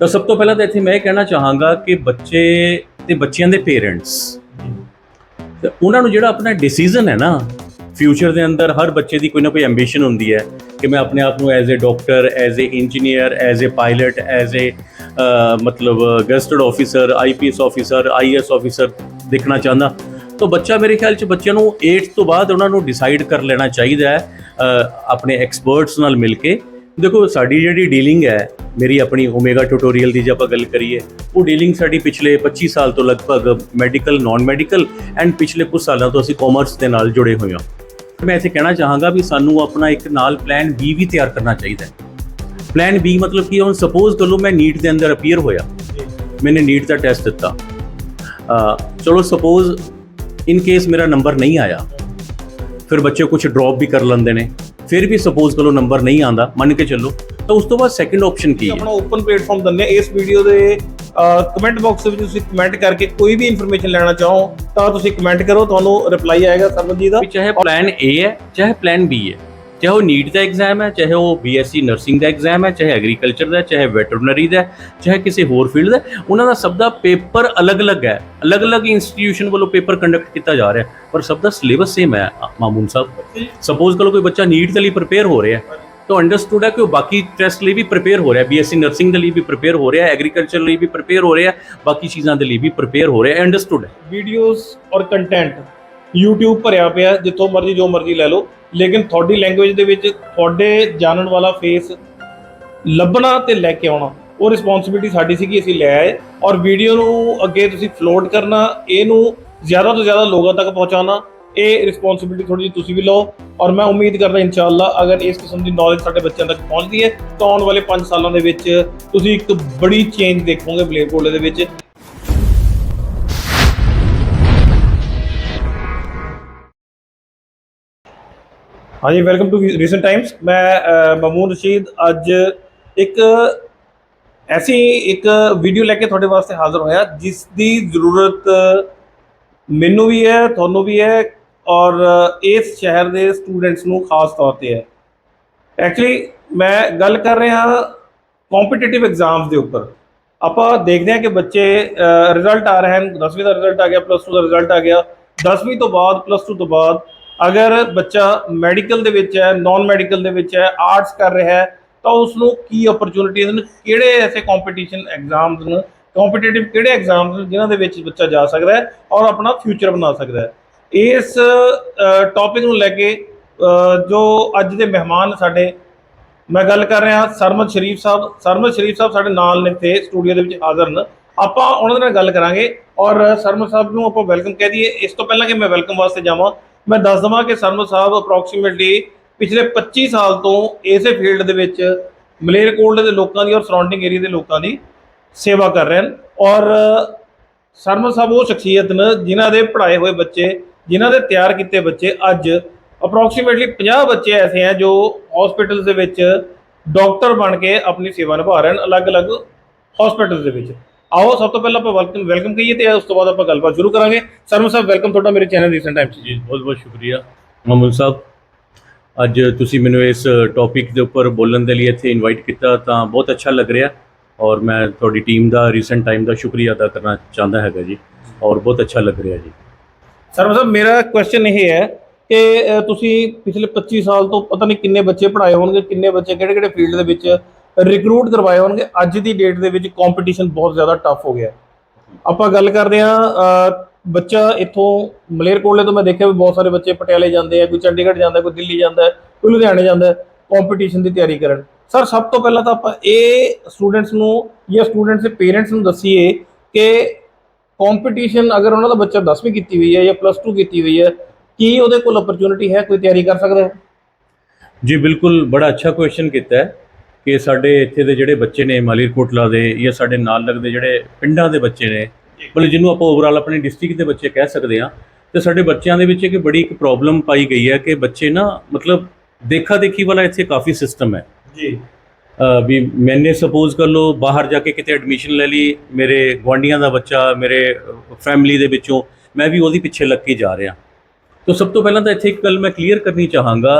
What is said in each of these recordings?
ਤਾਂ ਸਭ ਤੋਂ ਪਹਿਲਾਂ ਤਾਂ ਇੱਥੇ ਮੈਂ ਇਹ ਕਹਿਣਾ ਚਾਹਾਂਗਾ ਕਿ ਬੱਚੇ ਤੇ ਬੱਚਿਆਂ ਦੇ ਪੇਰੈਂਟਸ, ਤੇ ਉਹਨਾਂ ਨੂੰ ਜਿਹੜਾ ਆਪਣਾ ਡਿਸੀਜਨ ਹੈ ਨਾ ਫਿਊਚਰ ਦੇ ਅੰਦਰ ਹਰ ਬੱਚੇ ਦੀ ਕੋਈ ਨਾ ਕੋਈ ਐਂਬੀਸ਼ਨ ਹੁੰਦੀ ਹੈ ਕਿ ਮੈਂ ਆਪਣੇ ਆਪ ਨੂੰ as a doctor as a engineer as a pilot as a ਮਤਲਬ gazetted officer IPS officer IAS officer ਦੇਖਣਾ ਚਾਹੁੰਦਾ। ਤਾਂ ਬੱਚਾ ਮੇਰੇ ਖਿਆਲ ਚ ਬੱਚਿਆਂ ਨੂੰ 8th ਤੋਂ ਬਾਅਦ ਉਹਨਾਂ ਨੂੰ ਡਿਸਾਈਡ ਕਰ ਲੈਣਾ ਚਾਹੀਦਾ ਹੈ ਆਪਣੇ ਐਕਸਪਰਟਸ ਨਾਲ ਮਿਲ ਕੇ। ਦੇਖੋ, ਸਾਡੀ ਜਿਹੜੀ ਡੀਲਿੰਗ ਹੈ, ਮੇਰੀ ਆਪਣੀ ਓਮੇਗਾ ਟਿਊਟੋਰੀਅਲ ਦੀ ਜੇ ਆਪਾਂ ਗੱਲ ਕਰੀਏ, ਉਹ ਡੀਲਿੰਗ ਸਾਡੀ ਪਿਛਲੇ 25 ਸਾਲ ਤੋਂ ਲਗਭਗ ਮੈਡੀਕਲ ਨਾਨ ਮੈਡੀਕਲ ਐਂਡ ਪਿਛਲੇ ਕੁਝ ਸਾਲਾਂ ਤੋਂ ਅਸੀਂ ਕਾਮਰਸ ਦੇ ਨਾਲ ਜੁੜੇ ਹੋਏ ਹਾਂ। ਮੈਂ ਇੱਥੇ ਕਹਿਣਾ ਚਾਹਾਂਗਾ ਵੀ ਸਾਨੂੰ ਆਪਣਾ ਇੱਕ ਨਾਲ ਪਲਾਨ B ਵੀ ਤਿਆਰ ਕਰਨਾ ਚਾਹੀਦਾ ਹੈ। ਪਲਾਨ B ਮਤਲਬ ਕੀ ਹੁਣ ਸਪੋਜ਼ ਕਰ ਲਓ ਮੈਂ ਨੀਟ ਦੇ ਅੰਦਰ ਅਪੀਅਰ ਹੋਇਆ। ਮੈਨੇ ਨੀਟ ਦਾ ਟੈਸਟ ਦਿੱਤਾ। ਚਲੋ ਸਪੋਜ਼ ਇਨ ਕੇਸ ਮੇਰਾ ਨੰਬਰ ਨਹੀਂ ਆਇਆ, ਫਿਰ ਬੱਚੇ ਕੁਝ ਡ੍ਰੌਪ ਵੀ ਕਰ ਲੈਂਦੇ ਨੇ। ਫਿਰ ਵੀ ਸਪੋਜ਼ ਕਰੋ ਨੰਬਰ ਨਹੀਂ ਆਂਦਾ ਮੰਨ ਕੇ ਚੱਲੋ ਤਾਂ ਉਸ ਤੋਂ ਬਾਅਦ ਸੈਕੰਡ ਆਪਸ਼ਨ ਕੀ ਹੈ? ਆਪਣਾ ਓਪਨ ਪਲੇਟਫਾਰਮ ਹਾਂ ਇਸ ਵੀਡੀਓ ਦੇ ਕਮੈਂਟ ਬਾਕਸ ਵਿੱਚ ਤੁਸੀਂ ਕਮੈਂਟ ਕਰਕੇ ਕੋਈ ਵੀ ਇਨਫੋਰਮੇਸ਼ਨ ਲੈਣਾ ਚਾਹੋ ਤਾਂ ਤੁਸੀਂ ਕਮੈਂਟ ਕਰੋ ਤੁਹਾਨੂੰ ਰਿਪਲਾਈ ਆਏਗਾ ਜੀ ਦਾ। ਚਾਹੇ ਪਲਾਨ A ਹੈ ਚਾਹੇ ਪਲਾਨ B ਹੈ। ਚਾਹੇ ਉਹ ਨੀਟ ਦਾ ਐਗਜ਼ਾਮ ਹੈ, ਚਾਹੇ ਉਹ BSc ਨਰਸਿੰਗ ਦਾ ਐਗਜ਼ਾਮ ਹੈ, ਚਾਹੇ ਐਗਰੀਕਲਚਰ ਦਾ, ਚਾਹੇ ਵੈਟਰਨਰੀ ਦਾ, ਚਾਹੇ ਕਿਸੇ ਹੋਰ ਫੀਲਡ ਦਾ, ਉਹਨਾਂ ਦਾ ਸਭ ਦਾ ਪੇਪਰ ਅਲੱਗ-ਅਲੱਗ ਹੈ। ਅਲੱਗ-ਅਲੱਗ ਇੰਸਟੀਟਿਊਸ਼ਨ ਵੱਲੋਂ ਪੇਪਰ ਕੰਡਕਟ ਕੀਤਾ ਜਾ ਰਿਹਾ ਪਰ ਸਭ ਦਾ ਸਿਲੇਬਸ ਸੇਮ ਹੈ ਮਾਮੂਨ ਸਾਹਿਬ। ਸਪੋਜ਼ ਕਰੋ ਕੋਈ ਬੱਚਾ ਨੀਟ ਦੇ ਲਈ ਪ੍ਰਪੇਅਰ ਹੋ ਰਿਹਾ ਹੈ, ਤਾਂ ਅੰਡਰਸਟੂਡ ਹੈ ਕਿ ਉਹ ਬਾਕੀ ਟੈਸਟ ਲਈ ਵੀ ਪ੍ਰਪੇਅਰ ਹੋ ਰਿਹਾ ਹੈ BSc ਨਰਸਿੰਗ ਦੇ ਲਈ ਵੀ ਪ੍ਰਪੇਅਰ ਹੋ ਰਿਹਾ ਐਗਰੀਕਲਚਰ ਲਈ ਵੀ ਪ੍ਰਪੇਅਰ ਹੋ ਰਿਹਾ ਬਾਕੀ ਚੀਜ਼ਾਂ ਦੇ ਲਈ ਵੀ ਪ੍ਰਪੇਅਰ ਹੋ ਰਿਹਾ ਅੰਡਰਸਟੂਡ ਹੈ। ਵੀਡੀਓਜ਼ ਔਰ ਕੰਟੈਂਟ YouTube ਭਰਿਆ ਪਿਆ, ਜਿੱਥੋਂ ਮਰਜ਼ੀ ਜੋ ਮਰਜ਼ੀ ਲੈ ਲਓ। ਲੇਕਿਨ ਤੁਹਾਡੀ ਲੈਂਗੁਏਜ ਦੇ ਵਿੱਚ ਤੁਹਾਡੇ ਜਾਣਨ ਵਾਲਾ ਫੇਸ ਲੱਭਣਾ ਤੇ ਲੈ ਕੇ ਆਉਣਾ, ਉਹ ਰਿਸਪੌਂਸਿਬਿਲਟੀ ਸਾਡੀ ਸੀ ਕਿ ਅਸੀਂ ਲੈ ਆਏ। ਔਰ ਵੀਡੀਓ ਨੂੰ ਅੱਗੇ ਤੁਸੀਂ ਫਲੋਟ ਕਰਨਾ, ਇਹਨੂੰ ਜ਼ਿਆਦਾ ਤੋਂ ਜ਼ਿਆਦਾ ਲੋਕਾਂ ਤੱਕ ਪਹੁੰਚਾਉਣਾ, ਇਹ ਰਿਸਪੌਂਸਿਬਿਲਟੀ ਥੋੜੀ ਜਿਹੀ ਤੁਸੀਂ ਵੀ ਲਓ। ਔਰ ਮੈਂ ਉਮੀਦ ਕਰਦਾ ਇਨਸ਼ਾਅੱਲਾ ਅਗਰ ਇਸ ਕਿਸਮ ਦੀ ਨੌਲੇਜ ਸਾਡੇ ਬੱਚਿਆਂ ਤੱਕ ਪਹੁੰਚਦੀ ਹੈ, ਤਾਂ ਆਉਣ ਵਾਲੇ 5 ਸਾਲਾਂ ਦੇ ਵਿੱਚ ਤੁਸੀਂ ਇੱਕ ਬੜੀ ਚੇਂਜ ਦੇਖੋਗੇ ਬਲੇਰਕੋਟਲੇ ਦੇ ਵਿੱਚ। ਹਾਂਜੀ ਵੈਲਕਮ ਟੂ ਰੀਸੈਂਟ ਟਾਈਮਸ ਮੈਂ ਮਮੂਨ ਰਸ਼ੀਦ ਅੱਜ ਇੱਕ ਐਸੀ ਇੱਕ ਵੀਡੀਓ ਲੈ ਕੇ ਤੁਹਾਡੇ ਵਾਸਤੇ ਹਾਜ਼ਰ ਹੋਇਆ, ਜਿਸ ਦੀ ਜ਼ਰੂਰਤ ਮੈਨੂੰ ਵੀ ਹੈ, ਤੁਹਾਨੂੰ ਵੀ ਹੈ ਔਰ ਇਸ ਸ਼ਹਿਰ ਦੇ ਸਟੂਡੈਂਟਸ ਨੂੰ ਖਾਸ ਤੌਰ ਤੇ ਹੈ। ਐਕਚੁਅਲੀ ਮੈਂ ਗੱਲ ਕਰ ਰਿਹਾ ਕੰਪੀਟੀਟਿਵ ਐਗਜ਼ਾਮਸ ਦੇ ਉੱਪਰ। ਆਪਾਂ ਦੇਖਦੇ ਹਾਂ ਕਿ ਬੱਚੇ ਰਿਜ਼ਲਟ ਆ ਰਹੇ ਹਨ। 10ਵੀਂ ਦਾ ਰਿਜ਼ਲਟ ਆ ਗਿਆ ਪਲੱਸ 2 ਦਾ ਰਿਜ਼ਲਟ ਆ ਗਿਆ। 10ਵੀਂ ਤੋਂ ਬਾਅਦ ਪਲੱਸ 2 ਤੋਂ ਬਾਅਦ ਅਗਰ ਬੱਚਾ ਮੈਡੀਕਲ ਦੇ ਵਿੱਚ ਹੈ ਨਾਨ ਮੈਡੀਕਲ ਦੇ ਵਿੱਚ ਹੈ ਆਰਟਸ ਕਰ ਰਿਹਾ ਹੈ, ਤਾਂ ਉਸ ਨੂੰ ਕੀ ਓਪਰਚੁਨਿਟੀਜ਼ ਨੇ ਕਿਹੜੇ ਐਸੇ ਕੰਪੀਟੀਸ਼ਨ ਐਗਜ਼ਾਮਸ ਨੇ ਕੰਪੀਟੀਟਿਵ ਕਿਹੜੇ ਐਗਜ਼ਾਮਸ ਨੇ ਜਿਨ੍ਹਾਂ ਦੇ ਵਿੱਚ ਬੱਚਾ ਜਾ ਸਕਦਾ ਹੈ ਔਰ ਆਪਣਾ ਫਿਊਚਰ ਬਣਾ ਸਕਦਾ ਹੈ? ਇਸ ਟੌਪਿਕ ਨੂੰ ਲੈ ਕੇ ਜੋ ਅੱਜ ਦੇ ਮਹਿਮਾਨ ਸਾਡੇ, ਮੈਂ ਗੱਲ ਕਰ ਰਿਹਾ ਸਰਮਤ ਸ਼ਰੀਫ ਸਾਹਿਬ। ਸਰਮਤ ਸ਼ਰੀਫ ਸਾਹਿਬ ਸਾਡੇ ਨਾਲ ਨੇ ਤੇ ਸਟੂਡੀਓ ਦੇ ਵਿੱਚ ਹਾਜ਼ਰ ਨੇ। ਆਪਾਂ ਉਹਨਾਂ ਨਾਲ ਗੱਲ ਕਰਾਂਗੇ ਔਰ ਸਰਮਤ ਸਾਹਿਬ ਨੂੰ ਆਪਾਂ ਵੈਲਕਮ ਕਹਿ ਦਈਏ। ਇਸ ਤੋਂ ਪਹਿਲਾਂ ਕਿ ਮੈਂ ਵੈਲਕਮ ਵਾਸਤੇ ਜਾਵਾਂ ਮੈਂ ਦੱਸ ਦਵਾਂ ਕਿ ਸਰਮਦ ਸਾਹਿਬ ਅਪਰੋਕਸੀਮੇਟਲੀ ਪਿਛਲੇ 25 ਸਾਲ ਤੋਂ ਇਸੇ ਫੀਲਡ ਦੇ ਵਿੱਚ ਮਲੇਰਕੋਟਲੇ ਦੇ ਲੋਕਾਂ ਦੀ ਔਰ ਸਰਾਊਂਡਿੰਗ ਏਰੀਆ ਦੇ ਲੋਕਾਂ ਦੀ ਸੇਵਾ ਕਰ ਰਹੇ ਹਨ। ਔਰ ਸਰਮਦ ਸਾਹਿਬ ਉਹ ਸ਼ਖਸੀਅਤ ਨੇ ਜਿਨ੍ਹਾਂ ਦੇ ਪੜ੍ਹਾਏ ਹੋਏ ਬੱਚੇ, ਜਿਨ੍ਹਾਂ ਦੇ ਤਿਆਰ ਕੀਤੇ ਬੱਚੇ ਅੱਜ ਅਪਰੋਕਸੀਮੇਟਲੀ 50 ਬੱਚੇ ਐਸੇ ਹੈ ਜੋ ਹਸਪੀਟਲਸ ਦੇ ਵਿੱਚ ਡਾਕਟਰ ਬਣ ਕੇ ਆਪਣੀ ਸੇਵਾ ਨਿਭਾ ਰਹੇ ਹਨ, ਅਲੱਗ-ਅਲੱਗ ਹਸਪੀਟਲਸ ਦੇ ਵਿੱਚ। ਆਓ ਸਭ ਤੋਂ ਪਹਿਲਾਂ ਆਪਾਂ ਵੈਲਕਮ ਵੈਲਕਮ ਕਹੀਏ ਤੇ ਉਸ ਤੋਂ ਬਾਅਦ ਆਪਾਂ ਗੱਲਬਾਤ ਸ਼ੁਰੂ ਕਰਾਂਗੇ। ਸਰਮਦ ਸਾਹਿਬ ਵੈਲਕਮ ਤੁਹਾਡਾ ਮੇਰੇ ਚੈਨਲ ਰੀਸੈਂਟ ਟਾਈਮਸ ਜੀ ਬਹੁਤ ਬਹੁਤ ਸ਼ੁਕਰੀਆ। ਮਾਮੂਨ ਸਾਹਿਬ ਅੱਜ ਤੁਸੀਂ ਮੈਨੂੰ ਇਸ ਟੌਪਿਕ ਦੇ ਉੱਪਰ ਬੋਲਣ ਦੇ ਲਈ ਇੱਥੇ ਇਨਵਾਈਟ ਕੀਤਾ ਤਾਂ ਬਹੁਤ ਅੱਛਾ ਲੱਗ ਰਿਹਾ। ਔਰ ਮੈਂ ਤੁਹਾਡੀ ਟੀਮ ਦਾ ਰੀਸੈਂਟ ਟਾਈਮ ਦਾ ਸ਼ੁਕਰੀਆ ਅਦਾ ਕਰਨਾ ਚਾਹੁੰਦਾ ਹੈਗਾ ਜੀ। ਔਰ ਬਹੁਤ ਅੱਛਾ ਲੱਗ ਰਿਹਾ ਜੀ। ਸਰਮਦ ਸਾਹਿਬ ਮੇਰਾ ਕੁਐਸਚਨ ਇਹ ਹੈ ਕਿ ਤੁਸੀਂ ਪਿਛਲੇ 25 ਸਾਲ ਤੋਂ ਪਤਾ ਨਹੀਂ ਕਿੰਨੇ ਬੱਚੇ ਪੜ੍ਹਾਏ ਹੋਣਗੇ ਕਿੰਨੇ ਬੱਚੇ ਕਿਹੜੇ-ਕਿਹੜੇ ਫੀਲਡ ਦੇ ਵਿੱਚ ਰਿਕਰੂਟ ਕਰਵਾਏ ਹੋਣਗੇ। ਅੱਜ ਦੀ ਡੇਟ ਦੇ ਵਿੱਚ ਕੰਪੀਟੀਸ਼ਨ ਬਹੁਤ ਜ਼ਿਆਦਾ ਟਫ ਹੋ ਗਿਆ। ਆਪਾਂ ਗੱਲ ਕਰਦੇ ਆ ਬੱਚਾ ਇੱਥੋਂ ਮਲੇਰਕੋਟਲੇ ਤੋਂ ਮੈਂ ਦੇਖਿਆ ਵੀ ਬਹੁਤ ਸਾਰੇ ਬੱਚੇ ਪਟਿਆਲੇ ਜਾਂਦੇ ਆ, ਕੋਈ ਚੰਡੀਗੜ੍ਹ ਜਾਂਦਾ, ਕੋਈ ਦਿੱਲੀ ਜਾਂਦਾ, ਕੋਈ ਲੁਧਿਆਣੇ ਜਾਂਦਾ ਕੰਪੀਟੀਸ਼ਨ ਦੀ ਤਿਆਰੀ ਕਰਨ। ਸਰ ਸਭ ਤੋਂ ਪਹਿਲਾਂ ਤਾਂ ਆਪਾਂ ਇਹ ਸਟੂਡੈਂਟਸ ਨੂੰ ਜਾਂ ਸਟੂਡੈਂਟਸ ਦੇ ਪੇਰੈਂਟਸ ਨੂੰ ਦੱਸੀਏ ਕਿ ਕੰਪੀਟੀਸ਼ਨ ਅਗਰ ਉਹਨਾਂ ਦਾ ਬੱਚਾ 10ਵੀਂ ਕੀਤੀ ਹੋਈ ਹੈ ਜਾਂ ਪਲੱਸ 2 ਕੀਤੀ ਹੋਈ ਹੈ, ਕੀ ਉਹਦੇ ਕੋਲ ਓਪਰਚੁਨਿਟੀ ਹੈ? ਕੋਈ ਤਿਆਰੀ ਕਰ ਸਕਦਾ ਹੈ? ਜੀ, ਬਿਲਕੁਲ ਬੜਾ ਅੱਛਾ ਕੁਐਸਚਨ ਕੀਤਾ ਹੈ। ਕਿ ਸਾਡੇ ਇੱਥੇ ਦੇ ਜਿਹੜੇ ਬੱਚੇ ਨੇ ਮਾਲੀਰਕੋਟਲਾ ਦੇ ਜਾਂ ਸਾਡੇ ਨਾਲ ਲੱਗਦੇ ਜਿਹੜੇ ਪਿੰਡਾਂ ਦੇ ਬੱਚੇ ਨੇ ਮਤਲਬ ਜਿਹਨੂੰ ਆਪਾਂ ਓਵਰਆਲ ਆਪਣੀ ਡਿਸਟ੍ਰਿਕਟ ਦੇ ਬੱਚੇ ਕਹਿ ਸਕਦੇ ਹਾਂ ਤੇ ਸਾਡੇ ਬੱਚਿਆਂ ਦੇ ਵਿੱਚ ਇੱਕ ਬੜੀ ਇੱਕ ਪ੍ਰੋਬਲਮ ਪਾਈ ਗਈ ਹੈ ਕਿ ਬੱਚੇ ਨਾ ਮਤਲਬ ਦੇਖਾ ਦੇਖੀ ਵਾਲਾ ਇੱਥੇ ਕਾਫੀ ਸਿਸਟਮ ਹੈ। ਜੀ। ਵੀ ਮੈਨੇ ਸਪੋਜ਼ ਕਰ ਲਓ ਬਾਹਰ ਜਾ ਕੇ ਕਿਤੇ ਐਡਮਿਸ਼ਨ ਲੈ ਲਈ ਮੇਰੇ ਗੁਆਂਢੀਆਂ ਦਾ ਬੱਚਾ ਮੇਰੇ ਫੈਮਿਲੀ ਦੇ ਵਿੱਚੋਂ ਮੈਂ ਵੀ ਉਹਦੀ ਪਿੱਛੇ ਲੱਗ ਕੇ ਜਾ ਰਿਹਾ। ਤਾਂ ਸਭ ਤੋਂ ਪਹਿਲਾਂ ਤਾਂ ਇੱਥੇ ਇੱਕ ਗੱਲ ਮੈਂ ਕਲੀਅਰ ਕਰਨੀ ਚਾਹਾਂਗਾ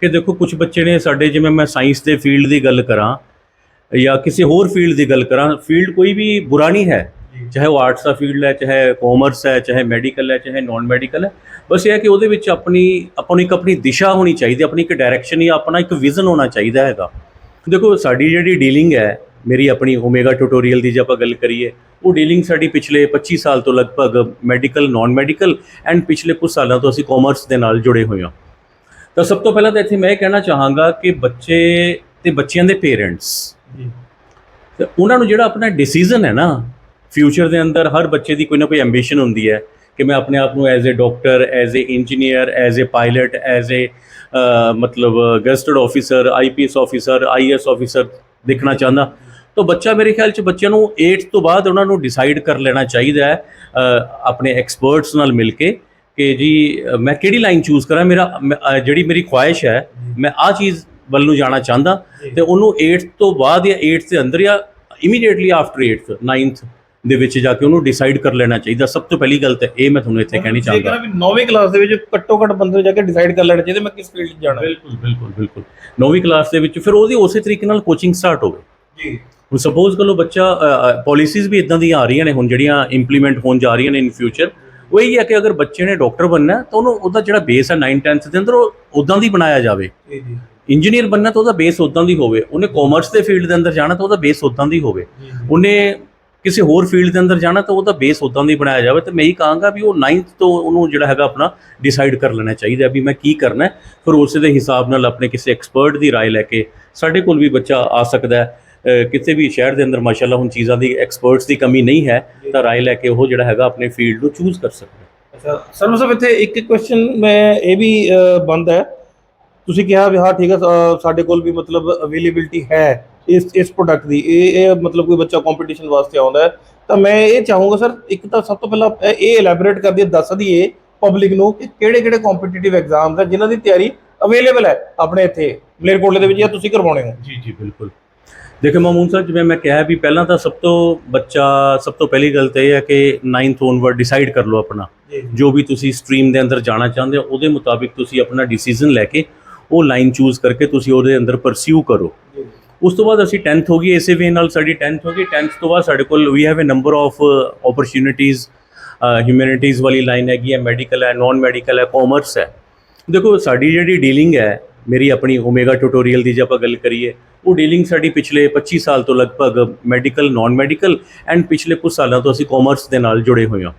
ਕਿ ਦੇਖੋ ਕੁਝ ਬੱਚੇ ਨੇ ਸਾਡੇ ਜਿਵੇਂ ਮੈਂ ਸਾਇੰਸ ਦੇ ਫੀਲਡ ਦੀ ਗੱਲ ਕਰਾਂ ਜਾਂ ਕਿਸੇ ਹੋਰ ਫੀਲਡ ਦੀ ਗੱਲ ਕਰਾਂ ਫੀਲਡ ਕੋਈ ਵੀ ਬੁਰਾ ਨਹੀਂ ਹੈ। ਚਾਹੇ ਉਹ ਆਰਟਸ ਦਾ ਫੀਲਡ ਹੈ ਚਾਹੇ ਕਾਮਰਸ ਹੈ ਚਾਹੇ ਮੈਡੀਕਲ ਹੈ ਚਾਹੇ ਨਾਨ ਮੈਡੀਕਲ ਹੈ। ਬਸ ਇਹ ਹੈ ਕਿ ਉਹਦੇ ਵਿੱਚ ਆਪਣੀ ਆਪਾਂ ਨੂੰ ਇੱਕ ਆਪਣੀ ਦਿਸ਼ਾ ਹੋਣੀ ਚਾਹੀਦੀ ਆਪਣੀ ਇੱਕ ਡਾਇਰੈਕਸ਼ਨ ਜਾਂ ਆਪਣਾ ਇੱਕ ਵਿਜ਼ਨ ਹੋਣਾ ਚਾਹੀਦਾ ਹੈਗਾ। ਦੇਖੋ ਸਾਡੀ ਜਿਹੜੀ ਡੀਲਿੰਗ ਹੈ ਮੇਰੀ ਆਪਣੀ ਓਮੇਗਾ ਟਿਊਟੋਰੀਅਲ ਦੀ ਜੇ ਆਪਾਂ ਗੱਲ ਕਰੀਏ ਉਹ ਡੀਲਿੰਗ ਸਾਡੀ ਪਿਛਲੇ 25 ਸਾਲ ਤੋਂ ਲਗਭਗ ਮੈਡੀਕਲ ਨਾਨ ਮੈਡੀਕਲ ਐਂਡ ਪਿਛਲੇ ਕੁਝ ਸਾਲਾਂ ਤੋਂ ਅਸੀਂ ਕਾਮਰਸ ਦੇ ਨਾਲ ਜੁੜੇ ਹੋਏ ਹਾਂ। ਤਾਂ ਸਭ ਤੋਂ ਪਹਿਲਾਂ ਤਾਂ ਇੱਥੇ ਮੈਂ ਇਹ ਕਹਿਣਾ ਚਾਹਾਂਗਾ ਕਿ ਬੱਚੇ ਤੇ ਬੱਚਿਆਂ ਦੇ ਪੇਰੈਂਟਸ ਜੀ। ਤੇ ਉਹਨਾਂ ਨੂੰ ਜਿਹੜਾ ਆਪਣਾ ਡਿਸੀਜਨ ਹੈ ਨਾ ਫਿਊਚਰ ਦੇ ਅੰਦਰ ਹਰ ਬੱਚੇ ਦੀ ਕੋਈ ਨਾ ਕੋਈ ਐਂਬੀਸ਼ਨ ਹੁੰਦੀ ਹੈ ਕਿ ਮੈਂ ਆਪਣੇ ਆਪ ਨੂੰ as a doctor as a engineer as a pilot as a ਮਤਲਬ gazetted officer IPS officer IAS officer ਦੇਖਣਾ ਚਾਹੁੰਦਾ। ਤਾਂ ਬੱਚਾ ਮੇਰੇ ਖਿਆਲ ਚ ਬੱਚਿਆਂ ਨੂੰ 8th ਤੋਂ ਬਾਅਦ ਉਹਨਾਂ ਨੂੰ ਡਿਸਾਈਡ ਕਰ ਲੈਣਾ ਚਾਹੀਦਾ ਹੈ ਆਪਣੇ ਐਕਸਪਰਟਸ ਨਾਲ ਮਿਲ ਕੇ। ਕਿ ਜੀ ਮੈਂ ਕਿਹੜੀ ਲਾਈਨ ਚੂਜ਼ ਕਰਾਂ? ਮੇਰਾ ਮੈਂ, ਅ, ਜਿਹੜੀ ਮੇਰੀ ਖੁਆਇਸ਼ ਹੈ ਮੈਂ ਆ ਚੀਜ਼ ਵੱਲ ਨੂੰ ਜਾਣਾ ਚਾਹੁੰਦਾ ਤੇ ਉਹਨੂੰ 8th ਤੋਂ ਬਾਅਦ ਜਾਂ 8th ਦੇ ਅੰਦਰ ਜਾਂ ਇਮੀਡੀਏਟਲੀ ਆਫਟਰ 8th 9th ਦੇ ਵਿੱਚ ਜਾ ਕੇ ਉਹਨੂੰ ਡਿਸਾਈਡ ਕਰ ਲੈਣਾ ਚਾਹੀਦਾ। ਸਭ ਤੋਂ ਪਹਿਲੀ ਗੱਲ ਤਾਂ ਇਹ ਮੈਂ ਤੁਹਾਨੂੰ ਇੱਥੇ ਕਹਿਣੀ ਤੁਸੀਂ ਚਾਹੁੰਦਾ ਕਹਿਣਾ ਵੀ 9ਵੀਂ ਕਲਾਸ ਦੇ ਵਿੱਚ ਘੱਟੋ ਘੱਟ ਬੰਦੇ ਨੂੰ ਜਾ ਕੇ ਡਿਸਾਈਡ ਕਰ ਲੈਣਾ ਚਾਹੀਦਾ ਮੈਂ ਕਿਸ ਫੀਲਡ 'ਚ ਜਾਣਾ। ਬਿਲਕੁਲ ਬਿਲਕੁਲ ਬਿਲਕੁਲ। ਨੌਵੀਂ ਕਲਾਸ ਦੇ ਵਿੱਚ ਫਿਰ ਉਹਦੀ ਉਸੇ ਤਰੀਕੇ ਨਾਲ ਕੋਚਿੰਗ ਸਟਾਰਟ ਹੋਵੇ। ਜੀ। ਹੁਣ ਸਪੋਜ਼ ਕਰੋ ਬੱਚਾ ਪਾਲਿਸੀਜ਼ ਵੀ ਇਦਾਂ ਦੀਆਂ ਆ ਰਹੀਆਂ ਨੇ ਹੁਣ ਜਿਹੜੀਆਂ ਇੰਪਲੀਮੈਂਟ ਹੋਣ ਜਾ ਰਹੀਆਂ ਨੇ ਇਨ ਫਿਊਚਰ ਉਹ ਇਹ ਹੈ ਕਿ ਅਗਰ ਬੱਚੇ ਨੇ ਡਾਕਟਰ ਬਣਨਾ ਹੈ, ਤਾਂ ਉਹਨੂੰ ਉਹਦਾ ਜਿਹੜਾ ਬੇਸ ਹੈ 9 10th ਦੇ ਅੰਦਰ ਉਹ ਉਦਾਂ ਦੀ ਬਣਾਇਆ ਜਾਵੇ ਜੀ ਜੀ ਇੰਜੀਨੀਅਰ ਬਣਨਾ ਤਾਂ ਉਹਦਾ ਬੇਸ ਉਦਾਂ ਦੀ ਹੋਵੇ ਉਹਨੇ ਕਾਮਰਸ ਦੇ ਫੀਲਡ ਦੇ ਅੰਦਰ ਜਾਣਾ ਤਾਂ ਉਹਦਾ ਬੇਸ ਉਦਾਂ ਦੀ ਹੋਵੇ ਉਹਨੇ ਕਿਸੇ ਹੋਰ ਫੀਲਡ ਦੇ ਅੰਦਰ ਜਾਣਾ ਤਾਂ ਉਹਦਾ ਬੇਸ ਉਦਾਂ ਦੀ ਬਣਾਇਆ ਜਾਵੇ ਤੇ ਮੈਂ ਹੀ ਕਹਾਂਗਾ ਵੀ ਉਹ 9th ਤੋਂ ਉਹਨੂੰ ਜਿਹੜਾ ਹੈਗਾ ਆਪਣਾ ਡਿਸਾਈਡ ਕਰ ਲੈਣਾ ਚਾਹੀਦਾ ਵੀ ਮੈਂ ਕੀ ਕਰਨਾ ਹੈ ਫਿਰ ਉਸੇ ਦੇ ਹਿਸਾਬ ਨਾਲ ਆਪਣੇ ਕਿਸੇ ਐਕਸਪਰਟ ਦੀ رائے ਲੈ ਕੇ ਸਾਡੇ ਕੋਲ ਵੀ ਬੱਚਾ ਆ ਸਕਦਾ ਹੈ ਕਿਸੇ ਵੀ ਸ਼ਹਿਰ ਦੇ ਅੰਦਰ ਮਾਸ਼ਾਅੱਲਾ ਹੁਣ ਚੀਜ਼ਾਂ ਦੀ ਐਕਸਪਰਟਸ ਦੀ ਕਮੀ ਨਹੀਂ ਹੈ ਤਾਂ ਰਾਏ ਲੈ ਕੇ ਉਹ ਜਿਹੜਾ ਹੈਗਾ ਆਪਣੇ ਫੀਲਡ ਨੂੰ ਚੂਜ਼ ਕਰ ਸਕਦਾ ਅੱਛਾ ਸਰਵ ਸਾਹਿਬ ਇੱਥੇ ਇੱਕ ਕੁਐਸਚਨ ਮੈਂ ਇਹ ਵੀ ਬੰਦ ਹੈ। ਤੁਸੀਂ ਕਿਹਾ ਵੀ ਹਾਂ ਠੀਕ ਹੈ ਸਾਡੇ ਕੋਲ ਵੀ ਮਤਲਬ ਅਵੇਲੇਬਿਲਟੀ ਹੈ ਇਸ ਇਸ ਪ੍ਰੋਡਕਟ ਦੀ। ਇਹ ਇਹ ਮਤਲਬ ਕੋਈ ਬੱਚਾ ਕੰਪੀਟੀਸ਼ਨ ਵਾਸਤੇ ਆਉਂਦਾ ਹੈ। ਤਾਂ ਮੈਂ ਇਹ ਚਾਹੂੰਗਾ ਸਰ ਇੱਕ ਤਾਂ ਸਭ ਤੋਂ ਪਹਿਲਾਂ ਇਹ ਐਲੈਬੋਰੇਟ ਕਰ ਦਈਏ ਦੱਸ ਦਈਏ ਪਬਲਿਕ ਨੂੰ ਕਿ ਕਿਹੜੇ ਕਿਹੜੇ ਕੰਪੀਟੀਟਿਵ ਐਗਜ਼ਾਮਸ ਹੈ ਜਿਨ੍ਹਾਂ ਦੀ ਤਿਆਰੀ ਅਵੇਲੇਬਲ ਹੈ ਆਪਣੇ ਇੱਥੇ ਮਲੇਰਕੋਟਲੇ ਦੇ ਵਿੱਚ ਜਾਂ ਤੁਸੀਂ ਕਰਵਾਉਣੇ ਹੋ? ਜੀ ਜੀ ਬਿਲਕੁਲ। ਦੇਖੋ ਮਾਮੂਨ ਸਾਹਿਬ ਜਿਵੇਂ ਮੈਂ ਕਿਹਾ ਵੀ ਪਹਿਲਾਂ ਤਾਂ ਸਭ ਤੋਂ ਬੱਚਾ ਸਭ ਤੋਂ ਪਹਿਲੀ ਗੱਲ ਤਾਂ ਇਹ ਹੈ ਕਿ 9th ਓਨਵਰਡ ਡਿਸਾਈਡ ਕਰ ਲਓ ਆਪਣਾ। ਜੋ। ਵੀ ਤੁਸੀਂ ਸਟ੍ਰੀਮ ਦੇ ਅੰਦਰ ਜਾਣਾ ਚਾਹੁੰਦੇ ਹੋ ਉਹਦੇ ਮੁਤਾਬਿਕ ਤੁਸੀਂ ਆਪਣਾ ਡਿਸੀਜਨ ਲੈ ਕੇ ਉਹ ਲਾਈਨ ਚੂਜ਼ ਕਰਕੇ ਤੁਸੀਂ ਉਹਦੇ ਅੰਦਰ ਪਰਸਿਊ ਕਰੋ। ਉਸ ਤੋਂ ਬਾਅਦ ਅਸੀਂ 10th ਹੋ ਗਈ ਇਸੇ ਵੇ ਨਾਲ ਸਾਡੀ 10th ਹੋ ਗਈ। 10th ਤੋਂ ਬਾਅਦ ਸਾਡੇ ਕੋਲ ਵੀ have a number of opportunities humanities ਵਾਲੀ ਲਾਈਨ ਹੈਗੀ ਹੈ ਮੈਡੀਕਲ ਹੈ ਨਾਨ ਮੈਡੀਕਲ ਹੈ ਕਾਮਰਸ ਹੈ। ਦੇਖੋ ਸਾਡੀ ਜਿਹੜੀ ਡੀਲਿੰਗ ਹੈ ਮੇਰੀ ਆਪਣੀ ਓਮੇਗਾ ਟਿਊਟੋਰੀਅਲ ਦੀ ਜੇ ਆਪਾਂ ਗੱਲ ਕਰੀਏ, ਉਹ ਡੀਲਿੰਗ ਸਾਡੀ ਪਿਛਲੇ 25 ਸਾਲ ਤੋਂ ਲਗਭਗ ਮੈਡੀਕਲ ਨਾਨ ਮੈਡੀਕਲ ਐਂਡ ਪਿਛਲੇ ਕੁਝ ਸਾਲਾਂ ਤੋਂ ਅਸੀਂ ਕਾਮਰਸ ਦੇ ਨਾਲ ਜੁੜੇ ਹੋਏ ਹਾਂ।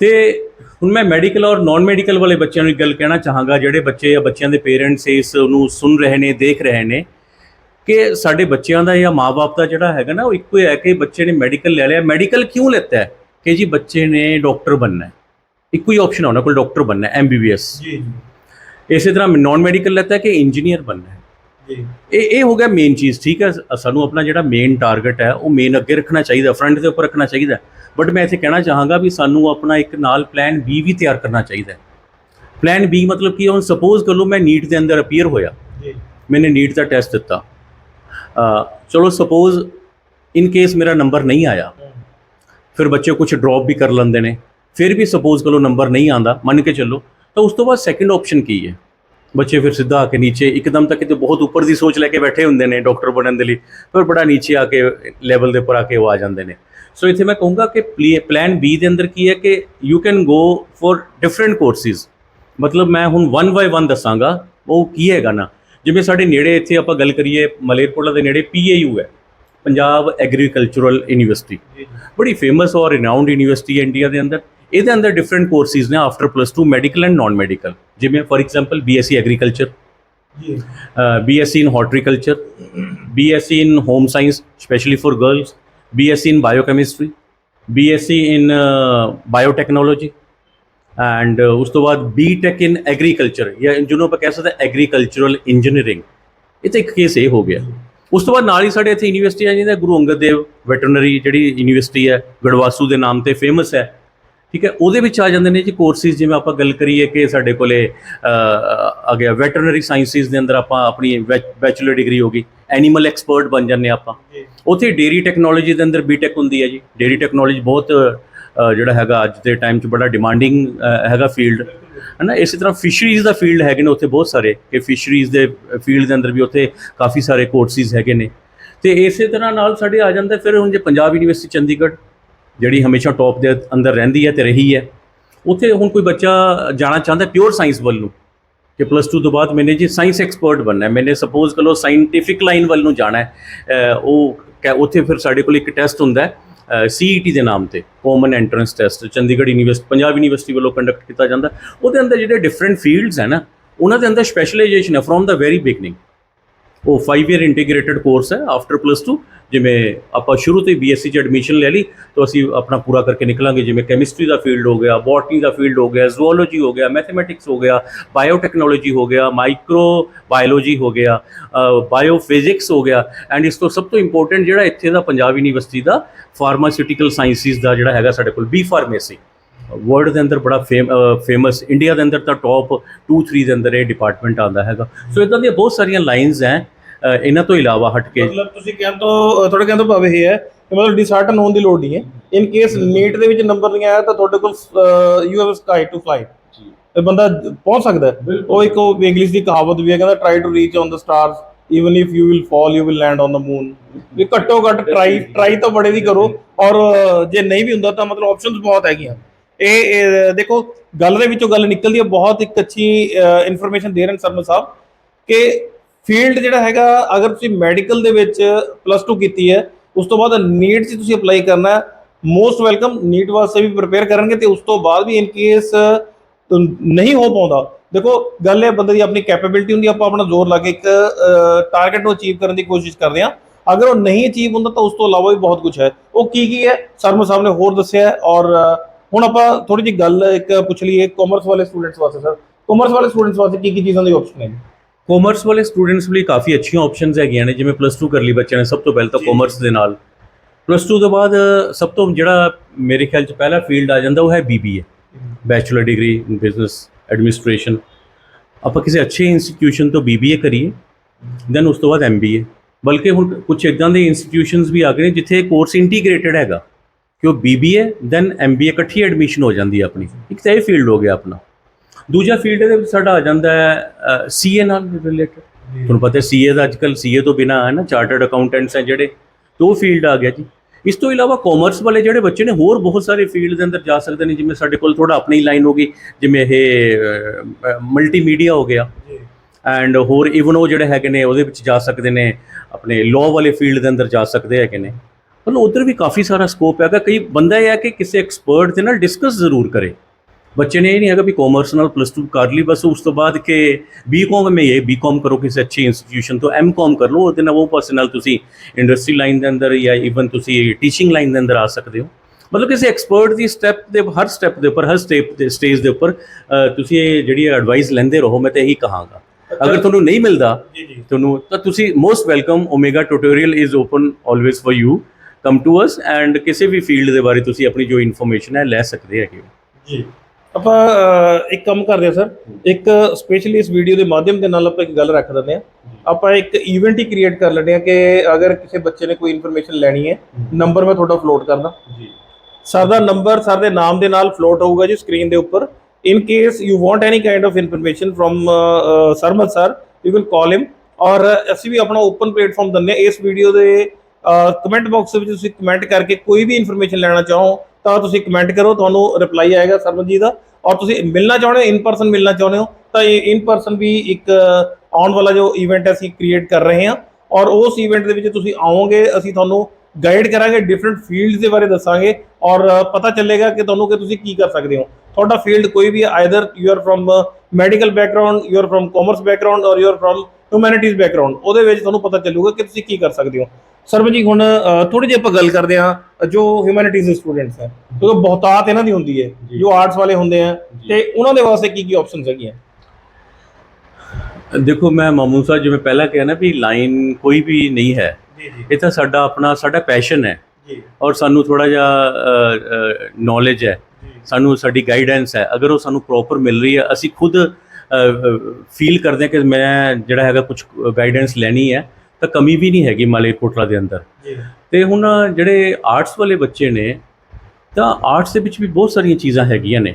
ਤੇ ਹੁਣ ਮੈਂ ਮੈਡੀਕਲ ਔਰ ਨਾਨ ਮੈਡੀਕਲ ਵਾਲੇ ਬੱਚਿਆਂ ਨੂੰ ਇੱਕ ਗੱਲ ਕਹਿਣਾ ਚਾਹਾਂਗਾ, ਜਿਹੜੇ ਬੱਚੇ ਜਾਂ ਬੱਚਿਆਂ ਦੇ ਪੇਰੈਂਟਸ ਇਸ ਨੂੰ ਸੁਣ ਰਹੇ ਨੇ, ਦੇਖ ਰਹੇ ਨੇ, ਕਿ ਸਾਡੇ ਬੱਚਿਆਂ ਦਾ ਜਾਂ ਮਾਪੇ ਦਾ ਜਿਹੜਾ ਹੈਗਾ ਨਾ, ਉਹ ਇੱਕੋ ਹੀ ਹੈ ਕਿ ਬੱਚੇ ਨੇ ਮੈਡੀਕਲ ਲੈ ਲਿਆ। ਮੈਡੀਕਲ ਕਿਉਂ ਲੈਤਾ ਹੈ? ਕਿ ਜੀ ਬੱਚੇ ਨੇ ਡਾਕਟਰ ਬਣਨਾ ਹੈ। ਇੱਕੋ ਹੀ ਆਪਸ਼ਨ ਉਹਨਾਂ ਕੋਲ ਡਾਕਟਰ ਬਣਨਾ ਹੈ ਐਮਬੀਬੀਐਸ ਜੀ। ਇਸੇ ਤਰ੍ਹਾਂ ਨਾਨ ਮੈਡੀਕਲ ਲੈਤਾ ਹੈ ਕਿ ਇੰਜੀਨੀਅਰ ਬਣਨਾ ਹੈ। ਜੀ। ਇਹ ਇਹ ਹੋ ਗਿਆ ਮੇਨ ਚੀਜ਼ ਠੀਕ ਹੈ? ਸਾਨੂੰ ਆਪਣਾ ਜਿਹੜਾ ਮੇਨ ਟਾਰਗੇਟ ਹੈ ਉਹ ਮੇਨ ਅੱਗੇ ਰੱਖਣਾ ਚਾਹੀਦਾ ਫਰੰਟ ਦੇ ਉੱਪਰ ਰੱਖਣਾ ਚਾਹੀਦਾ। ਬਟ ਮੈਂ ਇੱਥੇ ਕਹਿਣਾ ਚਾਹਾਂਗਾ ਵੀ ਸਾਨੂੰ ਆਪਣਾ ਇੱਕ ਨਾਲ ਪਲਾਨ ਬੀ ਵੀ ਤਿਆਰ ਕਰਨਾ ਚਾਹੀਦਾ ਹੈ। ਪਲਾਨ ਬੀ ਮਤਲਬ ਕੀ ਹੈ? ਹੁਣ ਸਪੋਜ਼ ਕਰ ਲਓ ਮੈਂ ਨੀਟ ਦੇ ਅੰਦਰ ਅਪੀਅਰ ਹੋਇਆ। ਜੀ। ਮੈंने ਨੀਟ ਦਾ ਟੈਸਟ ਦਿੱਤਾ। ਚਲੋ ਸਪੋਜ਼ ਇਨ ਕੇਸ ਮੇਰਾ ਨੰਬਰ ਨਹੀਂ ਆਇਆ ਫਿਰ ਬੱਚੇ ਕੁਝ ਡ੍ਰੌਪ ਵੀ ਕਰ ਲੈਂਦੇ ਨੇ। ਫਿਰ ਵੀ ਸਪੋਜ਼ ਕਰੋ ਨੰਬਰ ਨਹੀਂ ਆਂਦਾ ਮੰਨ ਕੇ ਚੱਲੋ ਤਾਂ ਉਸ ਤੋਂ ਬਾਅਦ ਸੈਕੰਡ ਆਪਸ਼ਨ ਕੀ ਹੈ? ਬੱਚੇ ਫਿਰ ਸਿੱਧਾ ਆ ਕੇ ਨੀਚੇ ਇੱਕਦਮ ਤੱਕ ਕਿਤੇ ਬਹੁਤ ਉੱਪਰ ਦੀ ਸੋਚ ਲੈ ਕੇ ਬੈਠੇ ਹੁੰਦੇ ਨੇ ਡਾਕਟਰ ਬਣਨ ਦੇ ਲਈ ਫਿਰ ਬੜਾ ਨੀਚੇ ਆ ਕੇ ਲੈਵਲ ਦੇ ਉੱਪਰ ਆ ਕੇ ਉਹ ਆ ਜਾਂਦੇ ਨੇ। ਸੋ ਇੱਥੇ ਮੈਂ ਕਹੂੰਗਾ ਕਿ ਪਲਾਨ ਬੀ ਦੇ ਅੰਦਰ ਕੀ ਹੈ ਕਿ you can go for different courses ਮਤਲਬ ਮੈਂ ਹੁਣ ਵਨ ਬਾਈ ਵਨ ਦੱਸਾਂਗਾ ਉਹ ਕੀ ਹੈਗਾ ਨਾ? ਜਿਵੇਂ ਸਾਡੇ ਨੇੜੇ ਇੱਥੇ ਆਪਾਂ ਗੱਲ ਕਰੀਏ ਮਲੇਰਕੋਟਲਾ ਦੇ ਨੇੜੇ ਪੀਏਯੂ ਹੈ ਪੰਜਾਬ ਐਗਰੀਕਲਚਰਲ ਯੂਨੀਵਰਸਿਟੀ ਬੜੀ ਫੇਮਸ ਔਰ ਰਿਨਾਊਂਡ ਯੂਨੀਵਰਸਿਟੀ ਹੈ ਇੰਡੀਆ ਦੇ ਅੰਦਰ। ਇਹਦੇ ਅੰਦਰ ਡਿਫਰੈਂਟ ਕੋਰਸਿਸ ਨੇ after plus 2 medical and non medical ਜਿਵੇਂ ਫॉर ਐਗਜ਼ਾਮਪਲ ਬੀਐਸਸੀ ਐਗਰੀਕਲਚਰ ਜੀ। horticulture, BSc in home science, especially for girls, BSc in biochemistry, BSc in uh, biotechnology, and uh, ਉਸ ਤੋਂ ਬਾਅਦ BTech in agriculture ਜਾਂ ਜਿਹਨੂੰ ਆਪਾਂ ਕਹਿ ਸਕਦੇ agricultural engineering ਇਹ ਤਾਂ ਇੱਕ ਕੇਸ ਇਹ ਹੋ ਗਿਆ ਉਸ ਤੋਂ ਬਾਅਦ ਨਾਲ ਹੀ ਸਾਡੇ ਇੱਥੇ ਯੂਨੀਵਰਸਿਟੀ ਹੈ ਜਿਹਦਾ ਗੁਰੂ ਅੰਗਦ ਦੇਵ ਵੈਟਰਨਰੀ ਜਿਹੜੀ ਯੂਨੀਵਰਸਿਟੀ ਹੈ ਗੜਵਾਸੂ ਦੇ ਨਾਮ ਤੇ ਫੇਮਸ ਹੈ ਠੀਕ ਹੈ ਉਹਦੇ ਵਿੱਚ ਆ ਜਾਂਦੇ ਨੇ ਜੀ ਕੋਰਸਿਸ ਜਿਵੇਂ ਆਪਾਂ ਗੱਲ ਕਰੀਏ ਕਿ ਸਾਡੇ ਕੋਲੇ ਆ ਗਿਆ ਵੈਟਰਨਰੀ ਸਾਇੰਸਿਸ ਦੇ ਅੰਦਰ ਆਪਾਂ ਆਪਣੀ ਬੈਚਲਰ ਡਿਗਰੀ ਹੋ ਗਈ ਐਨੀਮਲ ਐਕਸਪਰਟ ਬਣ ਜਾਂਦੇ ਆਪਾਂ। ਉੱਥੇ ਡੇਰੀ ਟੈਕਨੋਲੋਜੀ ਦੇ ਅੰਦਰ ਬੀਟੈਕ ਹੁੰਦੀ ਹੈ ਜੀ। ਡੇਰੀ ਟੈਕਨੋਲੋਜੀ ਬਹੁਤ ਜਿਹੜਾ ਹੈਗਾ ਅੱਜ ਦੇ ਟਾਈਮ 'ਚ ਬੜਾ ਡਿਮਾਂਡਿੰਗ ਹੈਗਾ ਫੀਲਡ ਹੈ ਨਾ ਇਸੇ ਤਰ੍ਹਾਂ ਫਿਸ਼ਰੀਜ਼ ਦਾ ਫੀਲਡ ਹੈਗੇ ਨੇ ਉੱਥੇ ਬਹੁਤ ਸਾਰੇ ਕਿ ਫਿਸ਼ਰੀਜ਼ ਦੇ ਫੀਲਡ ਦੇ ਅੰਦਰ ਵੀ ਉੱਥੇ ਕਾਫੀ ਸਾਰੇ ਕੋਰਸਿਸ ਹੈਗੇ ਨੇ। ਤੇ ਇਸੇ ਤਰ੍ਹਾਂ ਨਾਲ ਸਾਡੇ ਆ ਜਾਂਦਾ ਫਿਰ ਹੁਣ ਜੇ ਪੰਜਾਬ ਯੂਨੀਵਰਸਿਟੀ ਚੰਡੀਗੜ੍ਹ ਜਿਹੜੀ ਹਮੇਸ਼ਾ ਟੌਪ ਦੇ ਅੰਦਰ ਰਹਿੰਦੀ ਹੈ ਤੇ ਰਹੀ ਹੈ। ਉੱਥੇ ਹੁਣ ਕੋਈ ਬੱਚਾ ਜਾਣਾ ਚਾਹੁੰਦਾ ਪਿਓਰ ਸਾਇੰਸ ਵੱਲ ਨੂੰ ਕਿ ਪਲੱਸ 2 ਤੋਂ ਬਾਅਦ ਮੈਨੇ ਜੀ ਸਾਇੰਸ ਐਕਸਪਰਟ ਬਣਨਾ ਹੈ। ਮੈਨੇ ਸਪੋਜ਼ ਕਰੋ ਸਾਇੰਟੀਫਿਕ ਲਾਈਨ ਵੱਲ ਨੂੰ ਜਾਣਾ ਹੈ। ਉਹ ਕ- ਉੱਥੇ ਫਿਰ ਸਾਡੇ ਕੋਲ ਇੱਕ ਟੈਸਟ ਹੁੰਦਾ ਹੈ ਸੀਈਟੀ ਦੇ ਨਾਮ ਤੇ common entrance test Chandigarh university Punjab university ਵੱਲੋਂ ਕੰਡਕਟ ਕੀਤਾ ਜਾਂਦਾ। ਉਹਦੇ ਅੰਦਰ ਜਿਹੜੇ ਡਿਫਰੈਂਟ ਫੀਲਡਸ ਹੈ ਨਾ, ਉਹਨਾਂ ਦੇ ਅੰਦਰ ਸਪੈਸ਼ਲਾਈਜੇਸ਼ਨ ਹੈ ਫਰੋਮ ਦਾ ਵੈਰੀ ਬਿਗਨਿੰਗ ਉਹ 5 ਇਅਰ ਇੰਟੀਗ੍ਰੇਟਿਡ ਕੋਰਸ ਹੈ ਆਫਟਰ ਪਲੱਸ 2 ਜਿਵੇਂ ਆਪਾਂ ਸ਼ੁਰੂ ਤੋਂ ਹੀ ਬੀਐਸਸੀ ਚ ਐਡਮਿਸ਼ਨ ਲੈ ਲਈ, ਤਾਂ ਅਸੀਂ ਆਪਣਾ ਪੂਰਾ ਕਰਕੇ ਨਿਕਲਾਂਗੇ, ਜਿਵੇਂ ਕੈਮਿਸਟਰੀ ਦਾ ਫੀਲਡ ਹੋ ਗਿਆ ਬੋਟਨੀ ਦਾ ਫੀਲਡ ਹੋ ਗਿਆ ਜ਼ੂਓਲੋਜੀ ਹੋ ਗਿਆ ਮੈਥਮੈਟਿਕਸ ਹੋ ਗਿਆ ਬਾਇਓਟੈਕਨੋਲੋਜੀ ਹੋ ਗਿਆ ਮਾਈਕਰੋ ਬਾਇਓਲੋਜੀ ਹੋ ਗਿਆ ਬਾਇਓ ਫਿਜ਼ਿਕਸ ਹੋ ਗਿਆ ਐਂਡ ਇਸ ਤੋਂ ਸਭ ਤੋਂ ਇੰਪੋਰਟੈਂਟ ਜਿਹੜਾ ਇੱਥੇ ਦਾ ਪੰਜਾਬ ਯੂਨੀਵਰਸਿਟੀ ਦਾ ਫਾਰਮਾਸਿਊਟੀਕਲ ਸਾਇੰਸਿਸ ਦਾ ਜਿਹੜਾ ਹੈਗਾ ਸਾਡੇ ਕੋਲ ਬੀ ਫਾਰਮੇਸੀ ਵਰਲਡ ਦੇ ਅੰਦਰ ਬੜਾ ਫੇਮਸ ਇੰਡੀਆ ਦੇ ਅੰਦਰ ਤਾਂ ਟੌਪ 2 3 ਦੇ ਅੰਦਰ ਇਹ ਡਿਪਾਰਟਮੈਂਟ ਆਉਂਦਾ ਹੈਗਾ। ਸੋ ਇਦਾਂ ਦੀਆਂ ਬਹੁਤ ਸਾਰੀਆਂ ਲਾਈਨਸ ਹੈ ਇਹਨਾਂ ਤੋਂ ਇਲਾਵਾ ਹਟ ਕੇ। ਮਤਲਬ ਤੁਸੀਂ ਕਹਿਣ ਤੋਂ ਤੁਹਾਡੇ ਕਹਿਣ ਤੋਂ ਭਾਵ ਇਹ ਹੈ ਕਿ ਮਤਲਬ ਡਿਸਹਰਟਨ ਹੋਣ ਦੀ ਲੋੜ ਨਹੀਂ ਹੈ। ਇਨ ਕੇਸ ਨੀਟ ਦੇ ਵਿੱਚ ਨੰਬਰ ਨਹੀਂ ਆਇਆ ਤਾਂ ਤੁਹਾਡੇ ਕੋਲ you have sky to fly ਤੇ ਬੰਦਾ ਪਹੁੰਚ ਸਕਦਾ ਹੈ। ਉਹ ਇੱਕ ਉਹ ਇੰਗਲਿਸ਼ ਦੀ ਕਹਾਵਤ ਵੀ ਹੈ ਕਹਿੰਦਾ try to reach on the stars even if you will fall you will land on the moon ਵੀ ਘੱਟੋ ਘੱਟ ਟਰਾਈ ਟਰਾਈ ਤਾਂ ਬੜੇ ਦੀ ਕਰੋ। ਔਰ ਜੇ ਨਹੀਂ ਵੀ ਹੁੰਦਾ ਤਾਂ ਮਤਲਬ ਆਪਸ਼ਨਸ ਬਹੁਤ ਹੈਗੀਆਂ। ਇਹ ਦੇਖੋ, ਗੱਲ ਦੇ ਵਿੱਚੋਂ ਗੱਲ ਨਿਕਲਦੀ ਹੈ, ਬਹੁਤ ਇੱਕ ਅੱਛੀ ਇਨਫੋਰਮੇਸ਼ਨ ਦੇ ਰਹੇ ਨੇ ਸਰਮਾ ਸਾਹਿਬ ਕਿ ਫੀਲਡ ਜਿਹੜਾ ਹੈਗਾ, ਅਗਰ ਤੁਸੀਂ ਮੈਡੀਕਲ ਦੇ ਵਿੱਚ ਪਲੱਸ 2 ਕੀਤੀ ਹੈ, ਉਸ ਤੋਂ ਬਾਅਦ ਨੀਟ 'ਚ ਤੁਸੀਂ ਅਪਲਾਈ ਕਰਨਾ ਮੋਸਟ ਵੈਲਕਮ ਨੀਟ ਵਾਸਤੇ ਵੀ ਪ੍ਰਪੇਅਰ ਕਰਨਗੇ ਤੇ ਉਸ ਤੋਂ ਬਾਅਦ ਵੀ ਇਨ ਕੇਸ ਨਹੀਂ ਹੋ ਪਾਉਂਦਾ। ਦੇਖੋ, ਗੱਲ ਇਹ ਬੰਦੇ ਦੀ ਆਪਣੀ ਕੈਪੇਬਿਲਿਟੀ ਹੁੰਦੀ ਆਪਾਂ ਆਪਣਾ ਜ਼ੋਰ ਲਾ ਕੇ ਇੱਕ ਟਾਰਗੇਟ ਨੂੰ ਅਚੀਵ ਕਰਨ ਦੀ ਕੋਸ਼ਿਸ਼ ਕਰਦੇ ਹਾਂ। ਅਗਰ ਉਹ ਨਹੀਂ ਅਚੀਵ ਹੁੰਦਾ, ਤਾਂ ਉਸ ਤੋਂ ਇਲਾਵਾ ਵੀ ਬਹੁਤ ਕੁਝ ਹੈ। ਉਹ ਕੀ ਕੀ ਹੈ ਸਰਮਾ ਸਾਹਿਬ ਨੇ ਹੋਰ ਦੱਸਿਆ ਔਰ ਹੁਣ ਆਪਾਂ ਥੋੜੀ ਜਿਹੀ ਗੱਲ ਇੱਕ ਪੁੱਛ ਲਈਏ ਕਾਮਰਸ ਵਾਲੇ ਸਟੂਡੈਂਟਸ ਵਾਸਤੇ ਸਰ ਕਾਮਰਸ ਵਾਲੇ ਸਟੂਡੈਂਟਸ ਵਾਸਤੇ ਕੀ ਕੀ ਚੀਜ਼ਾਂ ਦੀ ਆਪਸ਼ਨ ਹੈ ਕਾਮਰਸ ਵਾਲੇ ਸਟੂਡੈਂਟਸ ਲਈ ਕਾਫੀ ਅੱਛੀਆਂ ਆਪਸ਼ਨਸ ਹੈਗੀਆਂ ਨੇ ਜਿਵੇਂ ਪਲੱਸ 2 ਕਰ ਲਈ ਬੱਚਿਆਂ ਨੇ ਸਭ ਤੋਂ ਪਹਿਲਾਂ ਤਾਂ। ਕਾਮਰਸ ਦੇ ਨਾਲ। ਪਲੱਸ 2 ਤੋਂ ਬਾਅਦ ਸਭ ਤੋਂ ਜਿਹੜਾ ਮੇਰੇ ਖਿਆਲ ਚ ਪਹਿਲਾ ਫੀਲਡ ਆ ਜਾਂਦਾ ਉਹ ਹੈ BBA bachelor degree in business administration ਆਪਾਂ ਕਿਸੇ ਅੱਛੇ ਇੰਸਟੀਟਿਊਸ਼ਨ ਤੋਂ ਬੀਬੀਏ ਕਰੀਏ ਦੈਨ ਉਸ ਤੋਂ ਬਾਅਦ ਐਮਬੀਏ ਬਲਕਿ ਹੁਣ ਕੁਝ ਇਦਾਂ ਦੇ ਇੰਸਟੀਟਿਊਸ਼ਨਸ ਵੀ ਆ ਗਏ ਨੇ ਜਿੱਥੇ ਕੋਰਸ ਇੰਟੀਗ੍ਰੇਟਡ ਹੈਗਾ। ਕਿ ਉਹ ਬੀਬੀਏ ਦੈਨ ਐਮਬੀਏ ਇਕੱਠੀ ਐਡਮਿਸ਼ਨ ਹੋ ਜਾਂਦੀ ਹੈ ਆਪਣੀ। ਇੱਕ ਤਾਂ ਇਹ ਫੀਲਡ ਹੋ ਗਿਆ ਆਪਣਾ। ਦੂਜਾ ਫੀਲਡ ਇਹਦੇ ਵਿੱਚ ਸਾਡਾ ਆ ਜਾਂਦਾ ਹੈ ਸੀਏ ਨਾਲ ਰਿਲੇਟਡ ਤੁਹਾਨੂੰ ਪਤਾ ਹੈ ਸੀਏ ਦਾ ਅੱਜਕੱਲ ਸੀਏ ਤੋਂ ਬਿਨਾ ਹੈ ਨਾ ਚਾਰਟਰਡ ਅਕਾਊਂਟੈਂਟਸ ਹੈ ਜਿਹੜੇ ਉਹ ਫੀਲਡ ਆ ਗਿਆ ਜੀ। ਇਸ ਤੋਂ ਇਲਾਵਾ ਕਾਮਰਸ ਵਾਲੇ ਜਿਹੜੇ ਬੱਚੇ ਨੇ ਹੋਰ ਬਹੁਤ ਸਾਰੇ ਫੀਲਡ ਦੇ ਅੰਦਰ ਜਾ ਸਕਦੇ ਨੇ ਜਿਵੇਂ ਸਾਡੇ ਕੋਲ ਥੋੜਾ ਆਪਣੀ ਲਾਈਨ ਹੋ ਗਈ ਜਿਵੇਂ ਇਹ ਮਲਟੀਮੀਡੀਆ ਹੋ ਗਿਆ। ਐਂਡ ਹੋਰ ਇਵਨ ਉਹ ਜਿਹੜੇ ਹੈਗੇ ਨੇ ਉਹਦੇ ਵਿੱਚ ਜਾ ਸਕਦੇ ਨੇ ਆਪਣੇ ਲਾਅ ਵਾਲੇ ਫੀਲਡ ਦੇ ਅੰਦਰ ਜਾ ਸਕਦੇ ਹੈਗੇ ਨੇ। ਮਤਲਬ ਉਧਰ ਵੀ ਕਾਫੀ ਸਾਰਾ ਸਕੋਪ ਹੈਗਾ। ਕਈ ਬੰਦਾ ਇਹ ਹੈ ਕਿ ਕਿਸੇ ਐਕਸਪਰਟ ਦੇ ਨਾਲ ਡਿਸਕਸ ਜ਼ਰੂਰ ਕਰੇ। ਬੱਚੇ ਨੇ ਇਹ ਨਹੀਂ ਹੈਗਾ ਵੀ ਕਾਮਰਸ ਨਾਲ ਪਲੱਸ 2 ਕਰ ਲਈ ਬਸ ਉਸ ਤੋਂ ਬਾਅਦ ਕਿ ਬੀਕਾਮ ਮੈਂ ਇਹ ਬੀਕਾਮ ਕਰੋ ਕਿਸੇ ਅੱਛੀ ਇੰਸਟੀਟਿਊਸ਼ਨ ਤੋਂ ਐਮਕਾਮ ਕਰ ਲਓ ਉਹਦੇ ਨਾਲ ਉਹ ਪਾਸੇ ਨਾਲ ਤੁਸੀਂ ਇੰਡਸਟਰੀ ਲਾਈਨ ਦੇ ਅੰਦਰ ਜਾਂ ਇਵਨ ਤੁਸੀਂ ਟੀਚਿੰਗ ਲਾਈਨ ਦੇ ਅੰਦਰ ਆ ਸਕਦੇ ਹੋ। ਮਤਲਬ ਕਿਸੇ ਐਕਸਪਰਟ ਦੀ ਸਟੈਪ ਦੇ ਹਰ ਸਟੈਪ ਦੇ ਉੱਪਰ ਹਰ ਸਟੈਪ ਦੇ ਸਟੇਜ ਦੇ ਉੱਪਰ ਤੁਸੀਂ ਇਹ ਜਿਹੜੀ ਐਡਵਾਈਸ ਲੈਂਦੇ ਰਹੋ ਮੈਂ ਤਾਂ ਇਹੀ ਕਹਾਂਗਾ। ਅਗਰ ਤੁਹਾਨੂੰ ਨਹੀਂ ਮਿਲਦਾ ਤੁਹਾਨੂੰ ਤਾਂ ਤੁਸੀਂ most welcome Omega tutorial is open always for you come to us and ਕਿਸੇ ਵੀ ਫੀਲਡ ਦੇ ਬਾਰੇ ਤੁਸੀਂ ਆਪਣੀ ਜੋ ਇਨਫੋਰਮੇਸ਼ਨ ਹੈ ਲੈ ਸਕਦੇ ਹੈਗੇ ਹੋ। ਜੀ। ਆਪਾਂ ਅਹ, ਇੱਕ ਕੰਮ ਕਰਦੇ ਹਾਂ ਸਰ। ਇੱਕ ਸਪੈਸ਼ਲੀ ਇਸ ਵੀਡੀਓ ਦੇ ਮਾਧਿਅਮ ਦੇ ਨਾਲ ਆਪਾਂ ਇੱਕ ਗੱਲ ਰੱਖ ਦਿੰਦੇ ਹਾਂ। ਆਪਾਂ ਇੱਕ ਇਵੈਂਟ ਹੀ ਕ੍ਰੀਏਟ ਕਰ ਲੈਂਦੇ ਹਾਂ ਕਿ ਅਗਰ ਕਿਸੇ ਬੱਚੇ ਨੇ ਕੋਈ ਇਨਫੋਰਮੇਸ਼ਨ ਲੈਣੀ ਹੈ ਨੰਬਰ ਮੈਂ ਤੁਹਾਡਾ ਫਲੋਟ ਕਰਦਾ। ਜੀ। ਸਰ ਦਾ ਨੰਬਰ ਸਰ ਦੇ ਨਾਮ ਦੇ ਨਾਲ ਫਲੋਟ ਹੋਊਗਾ ਜੀ ਸਕਰੀਨ ਦੇ ਉੱਪਰ। In case you want any kind of information from Sarmad sir you will call him ਔਰ ਅਸੀਂ ਵੀ ਆਪਣਾ ਓਪਨ ਪਲੇਟਫਾਰਮ ਦਿੰਦੇ ਹਾਂ ਇਸ ਵੀਡੀਓ ਦੇ ਕਮੈਂਟ ਬਾਕਸ ਵਿੱਚ ਤੁਸੀਂ ਕਮੈਂਟ ਕਰਕੇ ਕੋਈ ਵੀ ਇਨਫੋਰਮੇਸ਼ਨ ਲੈਣਾ ਚਾਹੋ, ਤਾਂ ਤੁਸੀਂ ਕਮੈਂਟ ਕਰੋ, ਤੁਹਾਨੂੰ ਰਿਪਲਾਈ ਆਏਗਾ ਸਰਮਦ ਜੀ ਦਾ। ਔਰ ਤੁਸੀਂ ਮਿਲਣਾ ਚਾਹੁੰਦੇ ਹੋ ਇਨ ਪਰਸਨ ਮਿਲਣਾ ਚਾਹੁੰਦੇ ਹੋ, ਤਾਂ ਇਹ ਇਨ ਪਰਸਨ ਵੀ ਇੱਕ ਆਉਣ ਵਾਲਾ ਜੋ ਇਵੈਂਟ ਅਸੀਂ ਕ੍ਰੀਏਟ ਕਰ ਰਹੇ ਹਾਂ। ਔਰ ਉਸ ਇਵੈਂਟ ਦੇ ਵਿੱਚ ਤੁਸੀਂ ਆਓਗੇ, ਅਸੀਂ ਤੁਹਾਨੂੰ ਗਾਈਡ ਕਰਾਂਗੇ ਡਿਫਰੈਂਟ ਫੀਲਡਸ ਦੇ ਬਾਰੇ ਦੱਸਾਂਗੇ। ਔਰ ਪਤਾ ਚੱਲੇਗਾ ਕਿ ਤੁਹਾਨੂੰ ਕਿ ਤੁਸੀਂ ਕੀ ਕਰ ਸਕਦੇ ਹੋ। ਤੁਹਾਡਾ ਫੀਲਡ ਕੋਈ ਵੀ either you are from medical background you are from commerce background ਔਰ you are from humanities background ਉਹਦੇ ਵਿੱਚ ਤੁਹਾਨੂੰ ਪਤਾ ਚੱਲੂਗਾ ਕਿ ਤੁਸੀਂ ਕੀ ਕਰ ਸਕਦੇ ਹੋ। ਸਰਬ ਜੀ ਹੁਣ ਥੋੜੀ ਜਿਹੀ ਆਪਾਂ ਗੱਲ ਕਰਦੇ ਹਾਂ ਜੋ ਹਿਊਮੈਨਿਟੀਜ਼ ਦੇ ਸਟੂਡੈਂਟਸ ਹੈ ਕਿਉਂਕਿ ਬਹੁਤਾਤ ਇਹਨਾਂ ਦੀ ਹੁੰਦੀ ਹੈ ਜੀ। ਆਰਟਸ ਵਾਲੇ ਹੁੰਦੇ ਆ ਤੇ ਉਹਨਾਂ ਦੇ ਵਾਸਤੇ ਕੀ ਕੀ ਆਪਸ਼ਨਸ ਹੈਗੀਆਂ? ਦੇਖੋ ਮੈਂ ਮਾਮੂ ਸਾਹਿਬ ਜਿਵੇਂ ਪਹਿਲਾਂ ਕਿਹਾ ਨਾ ਵੀ ਲਾਈਨ ਕੋਈ ਵੀ ਨਹੀਂ ਹੈ ਇਹ ਤਾਂ ਸਾਡਾ ਆਪਣਾ ਸਾਡਾ ਪੈਸ਼ਨ ਹੈ। ਜੀ। ਔਰ ਸਾਨੂੰ ਥੋੜਾ ਜਿਹਾ ਨੌਲੇਜ ਹੈ। ਸਾਨੂੰ ਸਾਡੀ ਗਾਈਡੈਂਸ ਹੈ। ਅਗਰ ਉਹ ਸਾਨੂੰ ਪ੍ਰੋਪਰ ਮਿਲ ਰਹੀ ਹੈ ਅਸੀਂ ਖੁਦ ਫੀਲ ਕਰਦੇ ਹਾਂ ਕਿ ਮੈਂ ਜਿਹੜਾ ਹੈਗਾ ਕੁਝ ਗਾਈਡੈਂਸ ਲੈਣੀ ਹੈ ਤਾਂ ਕਮੀ ਵੀ ਨਹੀਂ ਹੈਗੀ ਮਾਲੇਕੋਟਲਾ ਦੇ ਅੰਦਰ। ਜੀ। ਤੇ ਹੁਣ ਜਿਹੜੇ ਆਰਟਸ ਵਾਲੇ ਬੱਚੇ ਨੇ ਤਾਂ ਆਰਟਸ ਦੇ ਵਿੱਚ ਵੀ ਬਹੁਤ ਸਾਰੀਆਂ ਚੀਜ਼ਾਂ ਹੈਗੀਆਂ ਨੇ।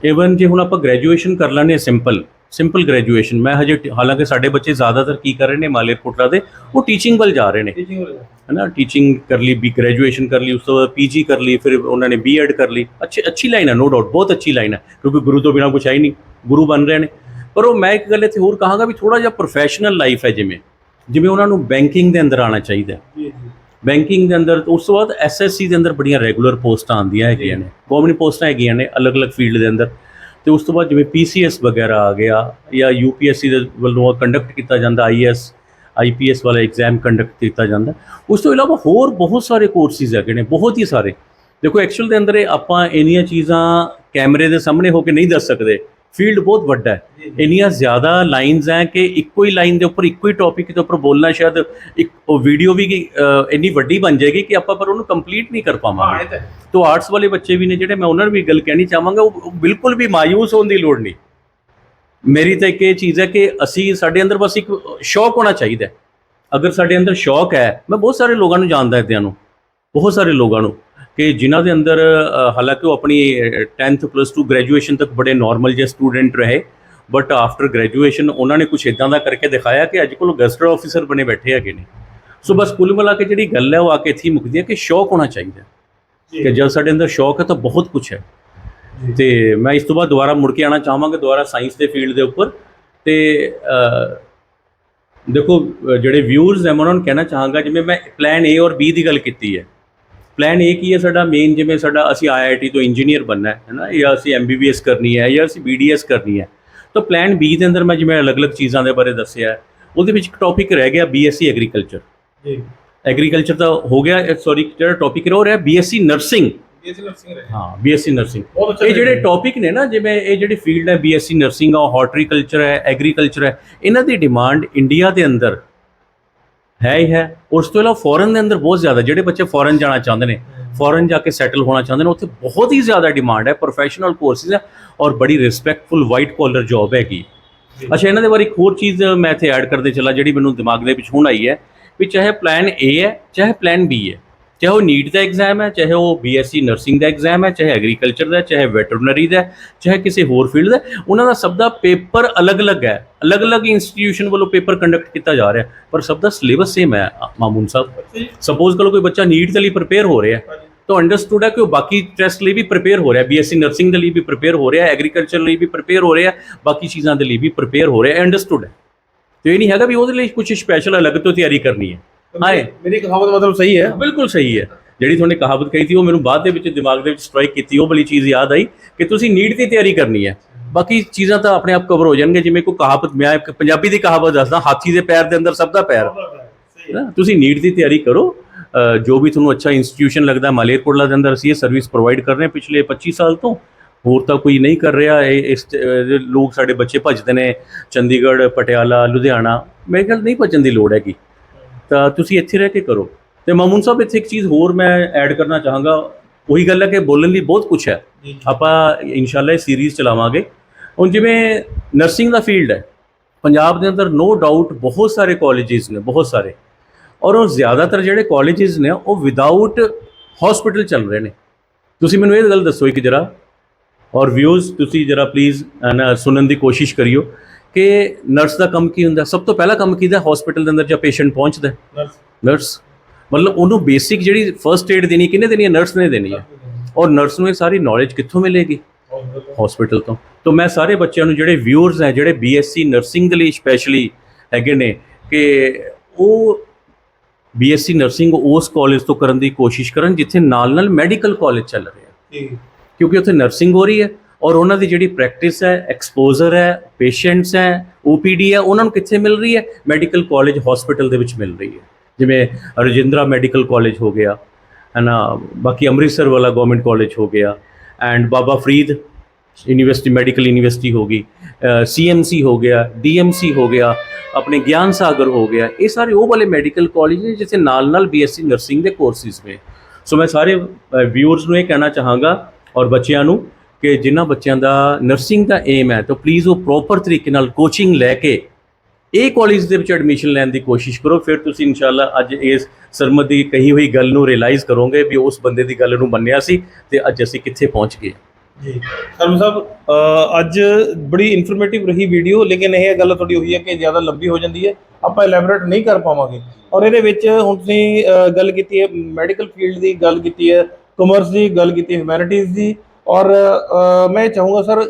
ਇਵਨ ਜੇ ਹੁਣ ਆਪਾਂ ਗ੍ਰੈਜੂਏਸ਼ਨ ਕਰ ਲੈਂਦੇ ਸਿੰਪਲ ਸਿੰਪਲ ਗ੍ਰੈਜੂਏਸ਼ਨ ਮੈਂ ਹਜੇ ਹਾਲਾਂਕਿ ਸਾਡੇ ਬੱਚੇ ਜ਼ਿਆਦਾਤਰ ਕੀ ਕਰ ਰਹੇ ਨੇ ਮਾਲੇਰਕੋਟਲਾ ਦੇ ਉਹ ਟੀਚਿੰਗ ਵੱਲ ਜਾ ਰਹੇ ਨੇ। ਟੀਚਿੰਗ ਹੋ ਰਿਹਾ। ਹੈ ਨਾ ਟੀਚਿੰਗ ਕਰ ਲਈ ਵੀ ਗ੍ਰੈਜੂਏਸ਼ਨ ਕਰ ਲਈ ਉਸ ਤੋਂ ਬਾਅਦ ਪੀਜੀ ਕਰ ਲਈ ਫਿਰ ਉਹਨਾਂ ਨੇ ਬੀਐਡ ਕਰ ਲਈ। ਅੱਛੀ ਅੱਛੀ ਲਾਈਨ ਹੈ ਨੋ ਡਾਊਟ ਬਹੁਤ ਅੱਛੀ ਲਾਈਨ ਹੈ ਕਿਉਂਕਿ ਗੁਰੂ ਤੋਂ ਬਿਨਾ ਕੁਛ ਹੈ ਹੀ ਨਹੀਂ ਗੁਰੂ ਬਣ ਰਹੇ ਨੇ। ਪਰ ਉਹ ਮੈਂ ਇੱਕ ਗੱਲ ਇੱਥੇ ਹੋਰ ਕਹਾਂਗਾ ਵੀ ਥੋੜਾ ਜਿਹਾ ਪ੍ਰੋਫੈਸ਼ਨਲ ਲਾਈਫ ਹੈ ਜਿਵੇਂ। ਜਿਵੇਂ ਉਹਨਾਂ ਨੂੰ ਬੈਂਕਿੰਗ ਦੇ ਅੰਦਰ ਆਉਣਾ ਚਾਹੀਦਾ ਜੀ ਜੀ। ਬੈਂਕਿੰਗ ਦੇ ਅੰਦਰ ਉਸ ਤੋਂ ਬਾਅਦ ਐਸਐਸਸੀ ਦੇ ਅੰਦਰ ਬੜੀਆਂ ਰੈਗੂਲਰ ਪੋਸਟਾਂ ਆਉਂਦੀਆਂ ਹੈਗੀਆਂ ਨੇ। ਗਵਰਨਮੈਂਟ ਪੋਸਟਾਂ ਹੈਗੀਆਂ ਨੇ ਅਲੱਗ-ਅਲੱਗ ਫੀਲਡ ਦੇ ਅੰਦਰ। ਤੇ ਉਸ ਤੋਂ ਬਾਅਦ ਜਿਵੇਂ ਪੀਸੀਐਸ ਵਗੈਰਾ ਆ ਗਿਆ ਜਾਂ ਯੂਪੀਐਸਸੀ ਦੇ ਵੱਲੋਂ ਕੰਡਕਟ ਕੀਤਾ ਜਾਂਦਾ ਆਈਐਸ ਆਈਪੀਐਸ ਵਾਲਾ ਐਗਜ਼ਾਮ ਕੰਡਕਟ ਕੀਤਾ ਜਾਂਦਾ। ਉਸ ਤੋਂ ਇਲਾਵਾ ਹੋਰ ਬਹੁਤ ਸਾਰੇ ਕੋਰਸਿਸ ਹੈਗੇ ਨੇ ਬਹੁਤ ਹੀ ਸਾਰੇ। ਦੇਖੋ ਐਕਚੁਅਲ ਦੇ ਅੰਦਰ ਇਹ ਆਪਾਂ ਇੰਨੀਆਂ ਚੀਜ਼ਾਂ ਕੈਮਰੇ ਦੇ ਸਾਹਮਣੇ ਹੋ ਕੇ ਨਹੀਂ ਦੱਸ ਸਕਦੇ। ਫੀਲਡ ਬਹੁਤ ਵੱਡਾ ਹੈ। ਇੰਨੀਆਂ ਜ਼ਿਆਦਾ ਲਾਈਨਸ ਹੈ ਕਿ ਇੱਕੋ ਹੀ ਲਾਈਨ ਦੇ ਉੱਪਰ ਇੱਕੋ ਹੀ ਟੌਪਿਕ ਦੇ ਉੱਪਰ ਬੋਲਣਾ ਸ਼ਾਇਦ ਇੱਕ ਉਹ ਵੀਡੀਓ ਵੀ ਇੰਨੀ ਵੱਡੀ ਬਣ ਜਾਏਗੀ ਕਿ ਆਪਾਂ ਪਰ ਉਹਨੂੰ ਕੰਪਲੀਟ ਨਹੀਂ ਕਰ ਪਾਵਾਂਗੇ। ਤਾਂ ਆਰਟਸ ਵਾਲੇ ਬੱਚੇ ਵੀ ਨੇ ਜਿਹੜੇ ਮੈਂ ਉਹਨਾਂ ਨੂੰ ਵੀ ਗੱਲ ਕਹਿਣੀ ਚਾਹਾਂਗਾ ਉਹ ਬਿਲਕੁਲ ਵੀ ਮਾਯੂਸ ਹੋਣ ਦੀ ਲੋੜ ਨਹੀਂ। ਮੇਰੀ ਤਾਂ ਇੱਕ ਇਹ ਚੀਜ਼ ਹੈ ਕਿ ਅਸੀਂ ਸਾਡੇ ਅੰਦਰ ਬਸ ਇੱਕ ਸ਼ੌਕ ਹੋਣਾ ਚਾਹੀਦਾ ਹੈ। ਅਗਰ ਸਾਡੇ ਅੰਦਰ ਸ਼ੌਕ ਹੈ ਮੈਂ ਬਹੁਤ ਸਾਰੇ ਲੋਕਾਂ ਨੂੰ ਜਾਣਦਾ ਇੱਦਿਆਂ ਨੂੰ। ਬਹੁਤ ਸਾਰੇ ਲੋਕਾਂ ਨੂੰ। ਕਿ ਜਿਨ੍ਹਾਂ ਦੇ ਅੰਦਰ ਹਾਲਾਂਕਿ ਉਹ ਆਪਣੀ 10th ਪਲੱਸ 2 ਗ੍ਰੈਜੂਏਸ਼ਨ ਤੱਕ ਬੜੇ ਨਾਰਮਲ ਜਿਹੇ ਸਟੂਡੈਂਟ ਰਹੇ ਬਟ ਆਫਟਰ ਗ੍ਰੈਜੂਏਸ਼ਨ ਉਹਨਾਂ ਨੇ ਕੁਝ ਇਦਾਂ ਦਾ ਕਰਕੇ ਦਿਖਾਇਆ ਕਿ ਅੱਜ ਕੋਲ ਗੈਸਟਰ ਆਫੀਸਰ ਬਣੇ ਬੈਠੇ ਹੈਗੇ ਨੇ। ਸੋ ਬਸ ਕੁੱਲ ਮਿਲਾ ਕੇ ਜਿਹੜੀ ਗੱਲ ਹੈ ਉਹ ਆ ਕੇ ਇੱਥੇ ਮੁੱਕਦੀ ਹੈ ਕਿ ਸ਼ੌਕ ਹੋਣਾ ਚਾਹੀਦਾ ਕਿ ਜਦ ਸਾਡੇ ਅੰਦਰ ਸ਼ੌਕ ਹੈ ਤਾਂ ਬਹੁਤ ਕੁਝ ਹੈ। ਤੇ ਮੈਂ ਇਸ ਤੋਂ ਬਾਅਦ ਦੁਬਾਰਾ ਮੁੜ ਕੇ ਆਣਾ ਚਾਹਾਂਗਾ ਦੁਬਾਰਾ ਸਾਇੰਸ ਦੇ ਫੀਲਡ ਦੇ ਉੱਪਰ। ਤੇ ਦੇਖੋ ਜਿਹੜੇ ਵਿਊਅਰਸ ਹੈ ਮੈਂ ਉਹਨਾਂ ਨੂੰ ਕਹਿਣਾ ਚਾਹਾਂਗਾ ਜਿਵੇਂ ਮੈਂ ਪਲਾਨ A ਔਰ B ਦੀ ਗੱਲ ਕੀਤੀ ਹੈ। ਪਲਾਨ A ਕੀ ਹੈ ਸਾਡਾ ਮੇਨ ਜਿਵੇਂ ਸਾਡਾ ਅਸੀਂ IIT ਤੋਂ ਇੰਜੀਨੀਅਰ ਬਣਨਾ ਹੈ ਹੈ ਨਾ? ਜਾਂ ਅਸੀਂ MBBS ਕਰਨੀ ਹੈ ਜਾਂ ਅਸੀਂ BDS ਕਰਨੀ ਹੈ। ਤਾਂ ਪਲਾਨ B ਦੇ ਅੰਦਰ ਮੈਂ ਜਿਵੇਂ ਅਲੱਗ-ਅਲੱਗ ਚੀਜ਼ਾਂ ਦੇ ਬਾਰੇ ਦੱਸਿਆ ਹੈ, ਉਹਦੇ ਵਿੱਚ ਇੱਕ ਟੌਪਿਕ ਰਹਿ ਗਿਆ BSc ਐਗਰੀਕਲਚਰ ਜੀ। ਐਗਰੀਕਲਚਰ ਤਾਂ ਹੋ ਗਿਆ ਸੌਰੀ ਜਿਹੜਾ ਟੌਪਿਕ ਰਹਿ ਰਿਹਾ BSc ਨਰਸਿੰਗ ਬੀਐਸਸੀ ਨਰਸਿੰਗ ਰਹੇ ਹਾਂ BSc ਨਰਸਿੰਗ ਇਹ ਜਿਹੜੇ ਟੌਪਿਕ ਨੇ ਨਾ ਜਿਵੇਂ ਇਹ ਜਿਹੜੀ ਫੀਲਡ ਹੈ BSc ਨਰਸਿੰਗ ਆ ਹਾਰਟੀਕਲਚਰ ਹੈ ਐਗਰੀਕਲਚਰ ਹੈ ਇਹਨਾਂ ਦੀ ਡਿਮਾਂਡ ਇੰਡੀਆ ਦੇ ਅੰਦਰ ਹੈ ਹੀ ਹੈ। ਉਸ ਤੋਂ ਇਲਾਵਾ ਫੋਰਨ ਦੇ ਅੰਦਰ ਬਹੁਤ ਜ਼ਿਆਦਾ ਜਿਹੜੇ ਬੱਚੇ ਫੋਰਨ ਜਾਣਾ ਚਾਹੁੰਦੇ ਨੇ ਫੋਰਨ ਜਾ ਕੇ ਸੈਟਲ ਹੋਣਾ ਚਾਹੁੰਦੇ ਨੇ ਉੱਥੇ ਬਹੁਤ ਹੀ ਜ਼ਿਆਦਾ ਡਿਮਾਂਡ ਹੈ ਪ੍ਰੋਫੈਸ਼ਨਲ ਕੋਰਸਿਸ ਹੈ ਔਰ ਬੜੀ ਰਿਸਪੈਕਟਫੁਲ ਵਾਈਟ ਕਾਲਰ ਜੌਬ ਹੈਗੀ। ਅੱਛਾ ਇਹਨਾਂ ਦੇ ਬਾਰੇ ਇੱਕ ਹੋਰ ਚੀਜ਼ ਮੈਂ ਇੱਥੇ ਐਡ ਕਰਦੇ ਚੱਲਾ ਜਿਹੜੀ ਮੈਨੂੰ ਦਿਮਾਗ ਦੇ ਵਿੱਚ ਹੁਣ ਆਈ ਹੈ ਵੀ ਚਾਹੇ ਪਲਾਨ A ਹੈ ਚਾਹੇ ਪਲਾਨ B ਹੈ। ਚਾਹੇ ਉਹ ਨੀਟ ਦਾ ਐਗਜ਼ਾਮ ਹੈ ਚਾਹੇ ਉਹ BSc ਨਰਸਿੰਗ ਦਾ ਐਗਜ਼ਾਮ ਹੈ ਚਾਹੇ ਐਗਰੀਕਲਚਰ ਦਾ ਚਾਹੇ ਵੈਟਰਨਰੀ ਦਾ ਚਾਹੇ ਕਿਸੇ ਹੋਰ ਫੀਲਡ ਦਾ ਉਹਨਾਂ ਦਾ ਸਭ ਦਾ ਪੇਪਰ ਅਲੱਗ-ਅਲੱਗ ਹੈ। ਅਲੱਗ-ਅਲੱਗ ਇੰਸਟੀਟਿਊਸ਼ਨ ਵੱਲੋਂ ਪੇਪਰ ਕੰਡਕਟ ਕੀਤਾ ਜਾ ਰਿਹਾ ਪਰ ਸਭ ਦਾ ਸਿਲੇਬਸ ਸੇਮ ਹੈ ਮਾਮੂਨ ਸਾਹਿਬ। ਸਪੋਜ਼ ਕਰੋ ਕੋਈ ਬੱਚਾ ਨੀਟ ਦੇ ਲਈ ਪ੍ਰਿਪੇਅਰ ਹੋ ਰਿਹਾ ਹੈ। ਤਾਂ ਅੰਡਰਸਟੂਡ ਹੈ ਕਿ ਉਹ ਬਾਕੀ ਟੈਸਟ ਲਈ ਵੀ ਪ੍ਰਿਪੇਅਰ ਹੋ ਰਿਹਾ BSc ਨਰਸਿੰਗ ਦੇ ਲਈ ਵੀ ਪ੍ਰਿਪੇਅਰ ਹੋ ਰਿਹਾ ਐਗਰੀਕਲਚਰ ਲਈ ਵੀ ਪ੍ਰਿਪੇਅਰ ਹੋ ਰਿਹਾ ਬਾਕੀ ਚੀਜ਼ਾਂ ਦੇ ਲਈ ਵੀ ਪ੍ਰਿਪੇਅਰ ਹੋ ਰਿਹਾ ਅੰਡਰਸਟੂਡ ਹੈ। ਤੇ ਇਹ ਨਹੀਂ ਹੈਗਾ ਵੀ ਉਹਦੇ ਲਈ ਕੁਝ ਸਪੈਸ਼ਲ ਅਲੱਗ ਤੋਂ ਤਿਆਰੀ ਕਰਨੀ ਹੈ। ਹਾਏ। ਮੇਰੀ ਕਹਾਵਤ ਮਤਲਬ ਸਹੀ ਹੈ। ਬਿਲਕੁਲ ਸਹੀ ਹੈ। ਜਿਹੜੀ ਤੁਹਾਨੇ ਕਹਾਵਤ ਕਹੀ ਸੀ ਉਹ ਮੈਨੂੰ ਬਾਅਦ ਦੇ ਵਿੱਚ ਦਿਮਾਗ ਦੇ ਵਿੱਚ ਸਟ੍ਰਾਈਕ ਕੀਤੀ ਉਹ ਬੜੀ ਚੀਜ਼ ਯਾਦ ਆਈ ਕਿ ਤੁਸੀਂ ਨੀਟ ਦੀ ਤਿਆਰੀ ਕਰਨੀ ਹੈ। ਬਾਕੀ ਚੀਜ਼ਾਂ ਤਾਂ ਆਪਣੇ ਆਪ ਕਵਰ ਹੋ ਜਾਣਗੇ ਜਿਵੇਂ ਕੋਈ ਕਹਾਵਤ ਮੈਂ ਪੰਜਾਬੀ ਦੀ ਕਹਾਵਤ ਦੱਸਦਾ ਹਾਥੀ ਦੇ ਪੈਰ ਦੇ ਅੰਦਰ ਸਭ ਦਾ ਪੈਰ। ਹੈ। ਤੁਸੀਂ ਨੀਟ ਦੀ ਤਿਆਰੀ ਕਰੋ। ਜੋ ਵੀ ਤੁਹਾਨੂੰ ਅੱਛਾ ਇੰਸਟੀਟਿਊਸ਼ਨ ਲੱਗਦਾ ਮਾਲੇਰਕੋਟਲਾ ਦੇ ਅੰਦਰ ਅਸੀਂ ਇਹ ਸਰਵਿਸ ਪ੍ਰੋਵਾਈਡ ਕਰ ਰਹੇ ਹਾਂ ਪਿਛਲੇ 25 ਸਾਲ ਤੋਂ। ਹੋਰ ਤਾਂ ਕੋਈ ਨਹੀਂ ਕਰ ਰਿਹਾ। ਇਹ ਇਸ ਲੋਕ ਸਾਡੇ ਬੱਚੇ ਭੱਜਦੇ ਨੇ ਚੰਡੀਗੜ੍ਹ ਪਟਿਆਲਾ ਲੁਧਿਆਣਾ। ਮੇਰੇ ਖਿਆਲ ਨਹੀਂ ਭੱਜਣ ਦੀ ਲੋੜ ਹੈਗੀ। ਤਾਂ ਤੁਸੀਂ ਇੱਥੇ ਰਹਿ ਕੇ ਕਰੋ। ਤੇ ਮਾਮੂਨ ਸਾਹਿਬ ਇੱਥੇ ਇੱਕ ਚੀਜ਼ ਹੋਰ ਮੈਂ ਐਡ ਕਰਨਾ ਚਾਹਾਂਗਾ। ਉਹੀ ਗੱਲ ਹੈ ਕਿ ਬੋਲਣ ਲਈ ਬਹੁਤ ਕੁਝ ਹੈ। ਆਪਾਂ ਇਨਸ਼ਾਅੱਲਾ ਇਹ ਸੀਰੀਜ਼ ਚਲਾਵਾਂਗੇ। ਹੁਣ ਜਿਵੇਂ ਨਰਸਿੰਗ ਦਾ ਫੀਲਡ ਹੈ ਪੰਜਾਬ ਦੇ ਅੰਦਰ ਨੋ ਡਾਊਟ ਬਹੁਤ ਸਾਰੇ ਕਾਲਜਿਸ ਨੇ ਬਹੁਤ ਸਾਰੇ। ਔਰ ਉਹ ਜ਼ਿਆਦਾਤਰ ਜਿਹੜੇ ਕਾਲਜਿਸ ਨੇ ਉਹ ਵਿਦਆਊਟ ਹਸਪੀਟਲ ਚੱਲ ਰਹੇ ਨੇ। ਤੁਸੀਂ ਮੈਨੂੰ ਇਹ ਗੱਲ ਦੱਸੋ ਇੱਕ ਜਰਾ। ਔਰ ਵਿਊਜ਼ ਤੁਸੀਂ ਜਰਾ ਪਲੀਜ਼ ਸੁਣਨ ਦੀ ਕੋਸ਼ਿਸ਼ ਕਰਿਓ। ਕਿ ਨਰਸ ਦਾ ਕੰਮ ਕੀ ਹੁੰਦਾ? ਸਭ ਤੋਂ ਪਹਿਲਾ ਕੰਮ ਕੀ ਹੁੰਦਾ ਹਸਪੀਟਲ ਦੇ ਅੰਦਰ ਜਦ ਪੇਸ਼ੈਂਟ ਪਹੁੰਚਦਾ ਹੈ? ਨਰਸ ਨਰਸ ਮਤਲਬ ਉਹਨੂੰ ਬੇਸਿਕ ਜਿਹੜੀ ਫਰਸਟ ਏਡ ਦੇਣੀ ਕਿਹਨੇ ਦੇਣੀ ਹੈ? ਨਰਸ ਨੇ ਦੇਣੀ ਹੈ। ਔਰ ਨਰਸ ਨੂੰ ਇਹ ਸਾਰੀ ਨੌਲੇਜ ਕਿੱਥੋਂ ਮਿਲੇਗੀ? ਹਸਪੀਟਲ ਤੋਂ। ਤੋਂ ਮੈਂ ਸਾਰੇ ਬੱਚਿਆਂ ਨੂੰ ਜਿਹੜੇ ਵਿਊਅਰਸ ਹੈ ਜਿਹੜੇ ਬੀਐਸਸੀ ਨਰਸਿੰਗ ਦੇ ਲਈ ਸਪੈਸ਼ਲੀ ਹੈਗੇ ਨੇ ਕਿ ਉਹ ਬੀਐਸਸੀ ਨਰਸਿੰਗ ਉਸ ਕਾਲਜ ਤੋਂ ਕਰਨ ਦੀ ਕੋਸ਼ਿਸ਼ ਕਰਨ ਜਿੱਥੇ ਨਾਲ ਨਾਲ ਮੈਡੀਕਲ ਕਾਲਜ ਚੱਲ ਰਿਹਾ ਜੀ ਕਿਉਂਕਿ ਉੱਥੇ ਨਰਸਿੰਗ ਹੋ ਰਹੀ ਹੈ। ਔਰ ਉਹਨਾਂ ਦੀ ਜਿਹੜੀ ਪ੍ਰੈਕਟਿਸ ਹੈ ਐਕਸਪੋਜ਼ਰ ਹੈ ਪੇਸ਼ੈਂਟਸ ਹੈ ਓਪੀਡੀ ਹੈ, ਉਹਨਾਂ ਨੂੰ ਕਿੱਥੇ ਮਿਲ ਰਹੀ ਹੈ? ਮੈਡੀਕਲ ਕਾਲਜ ਹਸਪੀਟਲ ਦੇ ਵਿੱਚ ਮਿਲ ਰਹੀ ਹੈ। ਜਿਵੇਂ ਰਜਿੰਦਰਾ ਮੈਡੀਕਲ ਕਾਲਜ ਹੋ ਗਿਆ ਹੈ ਨਾ ਬਾਕੀ ਅੰਮ੍ਰਿਤਸਰ ਵਾਲਾ ਗਵਰਨਮੈਂਟ ਕਾਲਜ ਹੋ ਗਿਆ and Baba Farid university medical university ਹੋ ਗਈ ਸੀਐਮਸੀ ਹੋ ਗਿਆ ਡੀਐਮਸੀ ਹੋ ਗਿਆ, ਆਪਣੇ ਗਿਆਨ ਸਾਗਰ ਹੋ ਗਿਆ, ਇਹ ਸਾਰੇ ਉਹ ਵਾਲੇ ਮੈਡੀਕਲ ਕਾਲਜ ਨੇ ਜਿੱਥੇ ਨਾਲ ਨਾਲ ਬੀਐਸਸੀ ਨਰਸਿੰਗ ਦੇ ਕੋਰਸਿਸ ਨੇ। ਸੋ ਮੈਂ ਸਾਰੇ ਵਿਊਅਰਸ ਨੂੰ ਇਹ ਕਹਿਣਾ ਚਾਹਾਂਗਾ ਔਰ ਬੱਚਿਆਂ ਨੂੰ ਕਿ ਜਿਨ੍ਹਾਂ ਬੱਚਿਆਂ ਦਾ ਨਰਸਿੰਗ ਦਾ ਏਮ ਹੈ, ਤਾਂ ਪਲੀਜ਼ ਉਹ ਪ੍ਰੋਪਰ ਤਰੀਕੇ ਨਾਲ ਕੋਚਿੰਗ ਲੈ ਕੇ ਇਹ ਕਾਲਜ ਦੇ ਵਿੱਚ ਐਡਮਿਸ਼ਨ ਲੈਣ ਦੀ ਕੋਸ਼ਿਸ਼ ਕਰੋ, ਫਿਰ ਤੁਸੀਂ ਇਨਸ਼ਾਅੱਲਾ ਅੱਜ ਇਸ ਸਰਮਤ ਦੀ ਕਹੀ ਹੋਈ ਗੱਲ ਨੂੰ ਰਿਅਲਾਈਜ਼ ਕਰੋਗੇ ਵੀ ਉਸ ਬੰਦੇ ਦੀ ਗੱਲ ਨੂੰ ਮੰਨਿਆ ਸੀ ਤੇ ਅੱਜ ਅਸੀਂ ਕਿੱਥੇ ਪਹੁੰਚ ਗਏ। ਜੀ। ਸਰਮ ਸਾਹਿਬ ਅੱਜ ਬੜੀ ਇਨਫੋਰਮੇਟਿਵ ਰਹੀ ਵੀਡੀਓ ਲੇਕਿਨ ਇਹ ਗੱਲ ਤੁਹਾਡੀ ਹੋਈ ਹੈ ਕਿ ਜ਼ਿਆਦਾ ਲੰਬੀ ਹੋ ਜਾਂਦੀ ਹੈ। ਆਪਾਂ ਐਲੈਬੋਰੇਟ ਨਹੀਂ ਕਰ ਪਾਵਾਂਗੇ। ਔਰ ਇਹਦੇ ਵਿੱਚ ਹੁਣ ਤੁਸੀਂ ਗੱਲ ਕੀਤੀ ਹੈ ਮੈਡੀਕਲ ਫੀਲਡ ਦੀ ਗੱਲ ਕੀਤੀ ਹੈ ਕਮਰਸ ਦੀ ਗੱਲ ਕੀਤੀ ਹੈ ਹਿਊਮੈਨਿਟੀਜ਼ ਦੀ। ਔਰ ਮੈਂ ਚਾਹੂੰਗਾ ਸਰ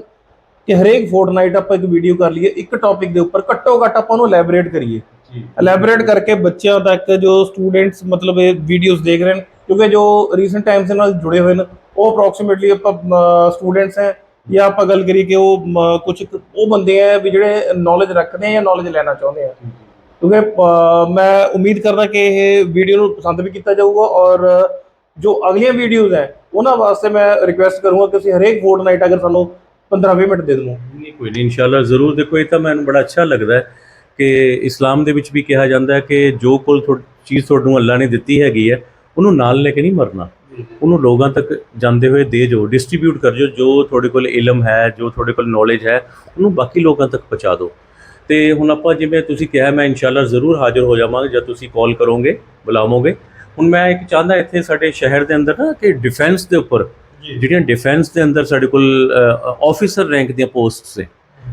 ਕਿ ਹਰੇਕ ਫੋਰਟਨਾਈਟ ਆਪਾਂ ਇੱਕ ਵੀਡੀਓ ਕਰ ਲਈਏ ਇੱਕ ਟੌਪਿਕ ਦੇ ਉੱਪਰ ਘੱਟੋ ਘੱਟ ਆਪਾਂ ਉਹਨੂੰ ਐਲੈਬੋਰੇਟ ਕਰੀਏ। ਐਲੈਬੋਰੇਟ ਕਰਕੇ ਬੱਚਿਆਂ ਤੱਕ ਜੋ ਸਟੂਡੈਂਟਸ ਮਤਲਬ ਇਹ ਵੀਡੀਓਜ਼ ਦੇਖ ਰਹੇ ਨੇ ਕਿਉਂਕਿ ਜੋ ਰੀਸੈਂਟ ਟਾਈਮਸ ਨਾਲ ਜੁੜੇ ਹੋਏ ਨੇ ਉਹ ਅਪਰੋਕਸੀਮੇਟਲੀ ਆਪਾਂ ਸਟੂਡੈਂਟਸ ਹੈ ਜਾਂ ਆਪਾਂ ਗੱਲ ਕਰੀਏ ਕਿ ਉਹ ਕੁਝ ਉਹ ਬੰਦੇ ਆ ਵੀ ਜਿਹੜੇ ਨੌਲੇਜ ਰੱਖਦੇ ਆ ਜਾਂ ਨੌਲੇਜ ਲੈਣਾ ਚਾਹੁੰਦੇ ਆ। ਕਿਉਂਕਿ ਮੈਂ ਉਮੀਦ ਕਰਦਾ ਕਿ ਇਹ ਵੀਡੀਓ ਨੂੰ ਪਸੰਦ ਵੀ ਕੀਤਾ ਜਾਊਗਾ ਔਰ ਜੋ ਅਗਲੀਆਂ ਵੀਡੀਓਜ਼ ਹੈ ਉਹਨਾਂ ਵਾਸਤੇ ਮੈਂ ਰਿਕੁਐਸਟ ਕਰੂੰਗਾ ਕਿ ਤੁਸੀਂ ਹਰੇਕ ਫੋਰਟਨਾਈਟ ਅਗਰ ਸਾਨੂੰ 15-20 ਮਿੰਟ ਦੇ ਦਿਓ। ਨਹੀਂ ਕੋਈ ਨਹੀਂ ਇਨਸ਼ਾਅੱਲਾ ਜ਼ਰੂਰ ਦੇਖੋ ਇਹ ਤਾਂ ਮੈਨੂੰ ਬੜਾ ਅੱਛਾ ਲੱਗਦਾ ਹੈ ਕਿ ਇਸਲਾਮ ਦੇ ਵਿੱਚ ਵੀ ਕਿਹਾ ਜਾਂਦਾ ਹੈ ਕਿ ਜੋ ਕੋਲ ਚੀਜ਼ ਤੁਹਾਨੂੰ ਅੱਲਾ ਨੇ ਦਿੱਤੀ ਹੈਗੀ ਹੈ ਉਹਨੂੰ ਨਾਲ ਲੈ ਕੇ ਨਹੀਂ ਮਰਨਾ। ਉਹਨੂੰ ਲੋਕਾਂ ਤੱਕ ਜਾਂਦੇ ਹੋਏ ਦੇ ਜੋ ਡਿਸਟ੍ਰੀਬਿਊਟ ਕਰ ਜੋ ਜੋ ਤੁਹਾਡੇ ਕੋਲ ਇਲਮ ਹੈ ਜੋ ਤੁਹਾਡੇ ਕੋਲ ਨੌਲੇਜ ਹੈ ਉਹਨੂੰ ਬਾਕੀ ਲੋਕਾਂ ਤੱਕ ਪਹੁੰਚਾ ਦਿਓ। ਤੇ ਹੁਣ ਆਪਾਂ ਜਿਵੇਂ ਤੁਸੀਂ ਕਿਹਾ ਮੈਂ ਇਨਸ਼ਾਅੱਲਾ ਜ਼ਰੂਰ ਹਾਜ਼ਰ ਹੋ ਜਾਵਾਂਗਾ ਜਦ ਤੁਸੀਂ ਕਾਲ ਕਰੋਗੇ ਬੁਲਾਵੋਗੇ। ਹੁਣ ਮੈਂ ਇੱਕ ਚਾਹੁੰਦਾ ਇੱਥੇ ਸਾਡੇ ਸ਼ਹਿਰ ਦੇ ਅੰਦਰ ਨਾ ਕਿ ਡਿਫੈਂਸ ਦੇ ਉੱਪਰ ਜਿਹੜੀਆਂ ਡਿਫੈਂਸ ਦੇ ਅੰਦਰ ਸਾਡੇ ਕੋਲ ਆਫੀਸਰ ਰੈਂਕ ਦੀਆਂ ਪੋਸਟਸ ਨੇ।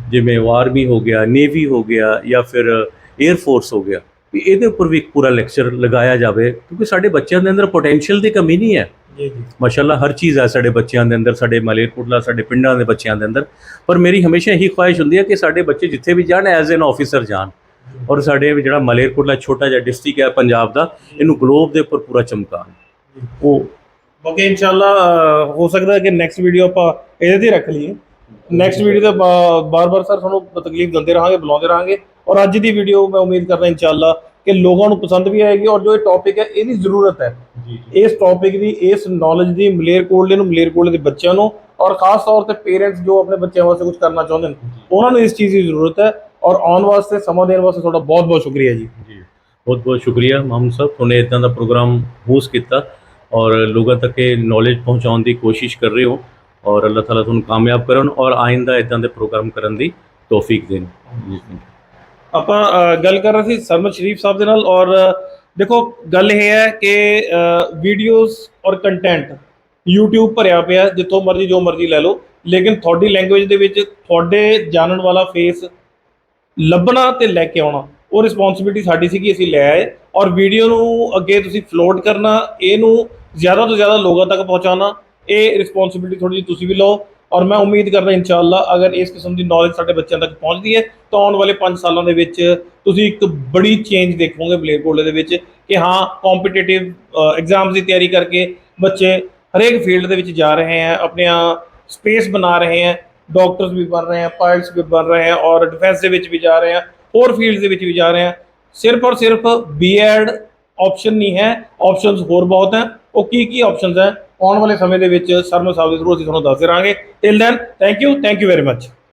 ਜਿਵੇਂ ਆਰਮੀ ਹੋ ਗਿਆ ਨੇਵੀ ਹੋ ਗਿਆ ਜਾਂ ਫਿਰ 에ਅਰ ਫੋਰਸ ਹੋ ਗਿਆ ਵੀ ਇਹਦੇ ਉੱਪਰ ਵੀ ਇੱਕ ਪੂਰਾ ਲੈਕਚਰ ਲਗਾਇਆ ਜਾਵੇ ਕਿਉਂਕਿ ਸਾਡੇ ਬੱਚਿਆਂ ਦੇ ਅੰਦਰ ਪੋਟੈਂਸ਼ੀਅਲ ਦੀ ਕਮੀ ਨਹੀਂ ਹੈ। ਜੀ ਜੀ। ਮਾਸ਼ਾਅੱਲਾ ਹਰ ਚੀਜ਼ ਹੈ ਸਾਡੇ ਬੱਚਿਆਂ ਦੇ ਅੰਦਰ ਸਾਡੇ ਮਲੇਰਕੋਟਲਾ ਸਾਡੇ ਪਿੰਡਾਂ ਦੇ ਬੱਚਿਆਂ ਦੇ ਅੰਦਰ। ਪਰ ਮੇਰੀ ਹਮੇਸ਼ਾ ਇਹੀ ਖੁਆਇਸ਼ ਹੁੰਦੀ ਹੈ ਕਿ ਸਾਡੇ ਬੱਚੇ ਜਿੱਥੇ ਵੀ ਜਾਣ ਐਜ਼ ਐਨ ਆਫੀਸਰ ਜਾਣ। ਔਰ ਸਾਡੇ ਜਿਹੜਾ ਮਲੇਰਕੋਟਲਾ ਛੋਟਾ ਜਿਹਾ ਡਿਸਟ੍ਰਿਕਟ ਹੈ ਪੰਜਾਬ ਦਾ ਇਹਨੂੰ ਗਲੋਬ ਦੇ ਉੱਪਰ ਪੂਰਾ ਚਮਕਾਉਣ ਉਹ ਬਾਕੀ ਇਨਸ਼ਾਅੱਲਾ ਹੋ ਸਕਦਾ ਹੈ ਕਿ ਨੈਕਸਟ ਵੀਡੀਓ ਆਪਾਂ ਇਹਦੇ ਤੇ ਰੱਖ ਲਈਏ। ਨੈਕਸਟ ਵੀਡੀਓ ਤੇ ਬਾਰ-ਬਾਰ ਸਰ ਤੁਹਾਨੂੰ ਤਕਲੀਫ ਦਿੰਦੇ ਰਹਾਂਗੇ ਬੁਲਾਉਂਦੇ ਰਹਾਂਗੇ। ਔਰ ਅੱਜ ਦੀ ਵੀਡੀਓ ਮੈਂ ਉਮੀਦ ਕਰਦਾ ਇਨਸ਼ਾਅੱਲਾ ਕਿ ਲੋਕਾਂ ਨੂੰ ਪਸੰਦ ਵੀ ਆਏਗੀ ਔਰ ਜੋ ਇਹ ਟੌਪਿਕ ਹੈ ਇਹਦੀ ਜ਼ਰੂਰਤ ਹੈ। ਇਸ ਟੌਪਿਕ ਦੀ ਇਸ ਨੌਲੇਜ ਦੀ ਮਲੇਰਕੋਟਲੇ ਨੂੰ ਮਲੇਰਕੋਟਲੇ ਦੇ ਬੱਚਿਆਂ ਨੂੰ ਔਰ ਖਾਸ ਤੌਰ ਤੇ ਪੇਰੈਂਟਸ ਜੋ ਆਪਣੇ ਬੱਚਿਆਂ ਵਾਸਤੇ ਕੁਝ ਕਰਨਾ ਚਾਹੁੰਦੇ ਨੇ ਉਹਨਾਂ ਨੂੰ ਇਸ ਚੀਜ਼ ਦੀ ਜ਼ਰੂਰਤ ਹੈ ਔਰ ਆਉਣ ਵਾਸਤੇ ਸਮਾਂ ਦੇਣ ਵਾਸਤੇ ਤੁਹਾਡਾ ਬਹੁਤ ਬਹੁਤ ਸ਼ੁਕਰੀਆ ਜੀ। ਜੀ ਬਹੁਤ ਬਹੁਤ ਸ਼ੁਕਰੀਆ ਮੁਹੰਮਦ ਸਾਹਿਬ ਤੁਹਾਨੇ ਇਦਾਂ ਦਾ ਪ੍ਰੋਗਰਾਮ ਹੋਸਟ ਕੀਤਾ ਔਰ ਲੋਕਾਂ ਤੱਕ ਇਹ ਨੌਲੇਜ ਪਹੁੰਚਾਉਣ ਦੀ ਕੋਸ਼ਿਸ਼ ਕਰ ਰਹੇ ਹੋ ਔਰ ਅੱਲਾਹ ਤਾਲਾ ਤੁਹਾਨੂੰ ਕਾਮਯਾਬ ਕਰਨ ਔਰ ਆਇੰਦਾ ਇਦਾਂ ਦੇ ਪ੍ਰੋਗਰਾਮ ਕਰਨ ਦੀ ਤੌਫੀਕ ਦੇਣ। ਜੀ ਆਪਾਂ ਗੱਲ ਕਰ ਰਹੇ ਸੀ ਸਰਮਦ ਸ਼ਰੀਫ ਸਾਹਿਬ ਦੇ ਨਾਲ ਔਰ ਦੇਖੋ ਗੱਲ ਇਹ ਹੈ ਕਿ ਵੀਡੀਓਜ਼ ਔਰ ਕੰਟੈਂਟ YouTube ਭਰਿਆ ਪਿਆ ਜਿੱਥੋਂ ਮਰਜ਼ੀ ਜੋ ਮਰਜ਼ੀ ਲੈ ਲਓ ਲੇਕਿਨ ਤੁਹਾਡੀ ਲੈਂਗੁਏਜ ਦੇ ਵਿੱਚ ਤੁਹਾਡੇ ਜਾਣਨ ਵਾਲਾ ਫੇਸ ਲੱਭਣਾ ਤੇ ਲੈ ਕੇ ਆਉਣਾ। ਉਹ ਰਿਸਪੌਂਸਿਬਿਲਟੀ ਸਾਡੀ ਸੀ ਕਿ ਅਸੀਂ ਲੈ ਆਏ ਔਰ ਵੀਡੀਓ ਨੂੰ ਅੱਗੇ ਤੁਸੀਂ ਫਲੋਟ ਕਰਨਾ, ਇਹਨੂੰ ਜ਼ਿਆਦਾ ਤੋਂ ਜ਼ਿਆਦਾ ਲੋਕਾਂ ਤੱਕ ਪਹੁੰਚਾਉਣਾ, ਇਹ ਰਿਸਪੌਂਸਿਬਿਲਟੀ ਥੋੜੀ ਜਿਹੀ ਤੁਸੀਂ ਵੀ ਲਓ। ਔਰ ਮੈਂ ਉਮੀਦ ਕਰਦਾ ਇਨਸ਼ਾਅੱਲਾ ਅਗਰ ਇਸ ਕਿਸਮ ਦੀ ਨੌਲੇਜ ਸਾਡੇ ਬੱਚਿਆਂ ਤੱਕ ਪਹੁੰਚਦੀ ਹੈ, ਤਾਂ ਆਉਣ ਵਾਲੇ 5 ਸਾਲਾਂ ਦੇ ਵਿੱਚ ਤੁਸੀਂ ਇੱਕ ਬੜੀ ਚੇਂਜ ਦੇਖੋਗੇ ਮਲੇਰਕੋਟਲੇ ਦੇ ਵਿੱਚ ਕਿ ਹਾਂ ਕੰਪੀਟੀਟਿਵ ਐਗਜ਼ਾਮਸ ਦੀ ਤਿਆਰੀ ਕਰਕੇ ਬੱਚੇ ਹਰੇਕ ਫੀਲਡ ਦੇ ਵਿੱਚ ਜਾ ਰਹੇ ਹੈ, ਆਪਣੀਆਂ ਸਪੇਸ ਬਣਾ ਰਹੇ ਹੈ। ਡਾਕਟਰਸ ਵੀ ਬਣ ਰਹੇ ਹੈ ਪਾਇਲਟਸ ਵੀ ਬਣ ਰਹੇ ਹੈ ਔਰ ਡਿਫੈਂਸ ਦੇ ਵਿੱਚ ਵੀ ਜਾ ਰਹੇ ਹੈ ਹੋਰ ਫੀਲਡਸ ਦੇ ਵਿੱਚ ਵੀ ਜਾ ਰਹੇ ਹੈ ਸਿਰਫ ਔਰ ਸਿਰਫ ਬੀਐਡ ਆਪਸ਼ਨ ਨਹੀਂ ਹੈ ਆਪਸ਼ਨਸ ਹੋਰ ਬਹੁਤ ਹੈ। ਉਹ ਕੀ ਕੀ ਆਪਸ਼ਨਸ ਹੈ? ਆਉਣ ਵਾਲੇ ਸਮੇਂ ਦੇ ਵਿੱਚ ਸਰਮਾ ਸਾਹਿਬ ਦੇ ਥਰੂ ਅਸੀਂ ਤੁਹਾਨੂੰ ਦੱਸਦੇ ਰਹਾਂਗੇ till then thank you thank you very much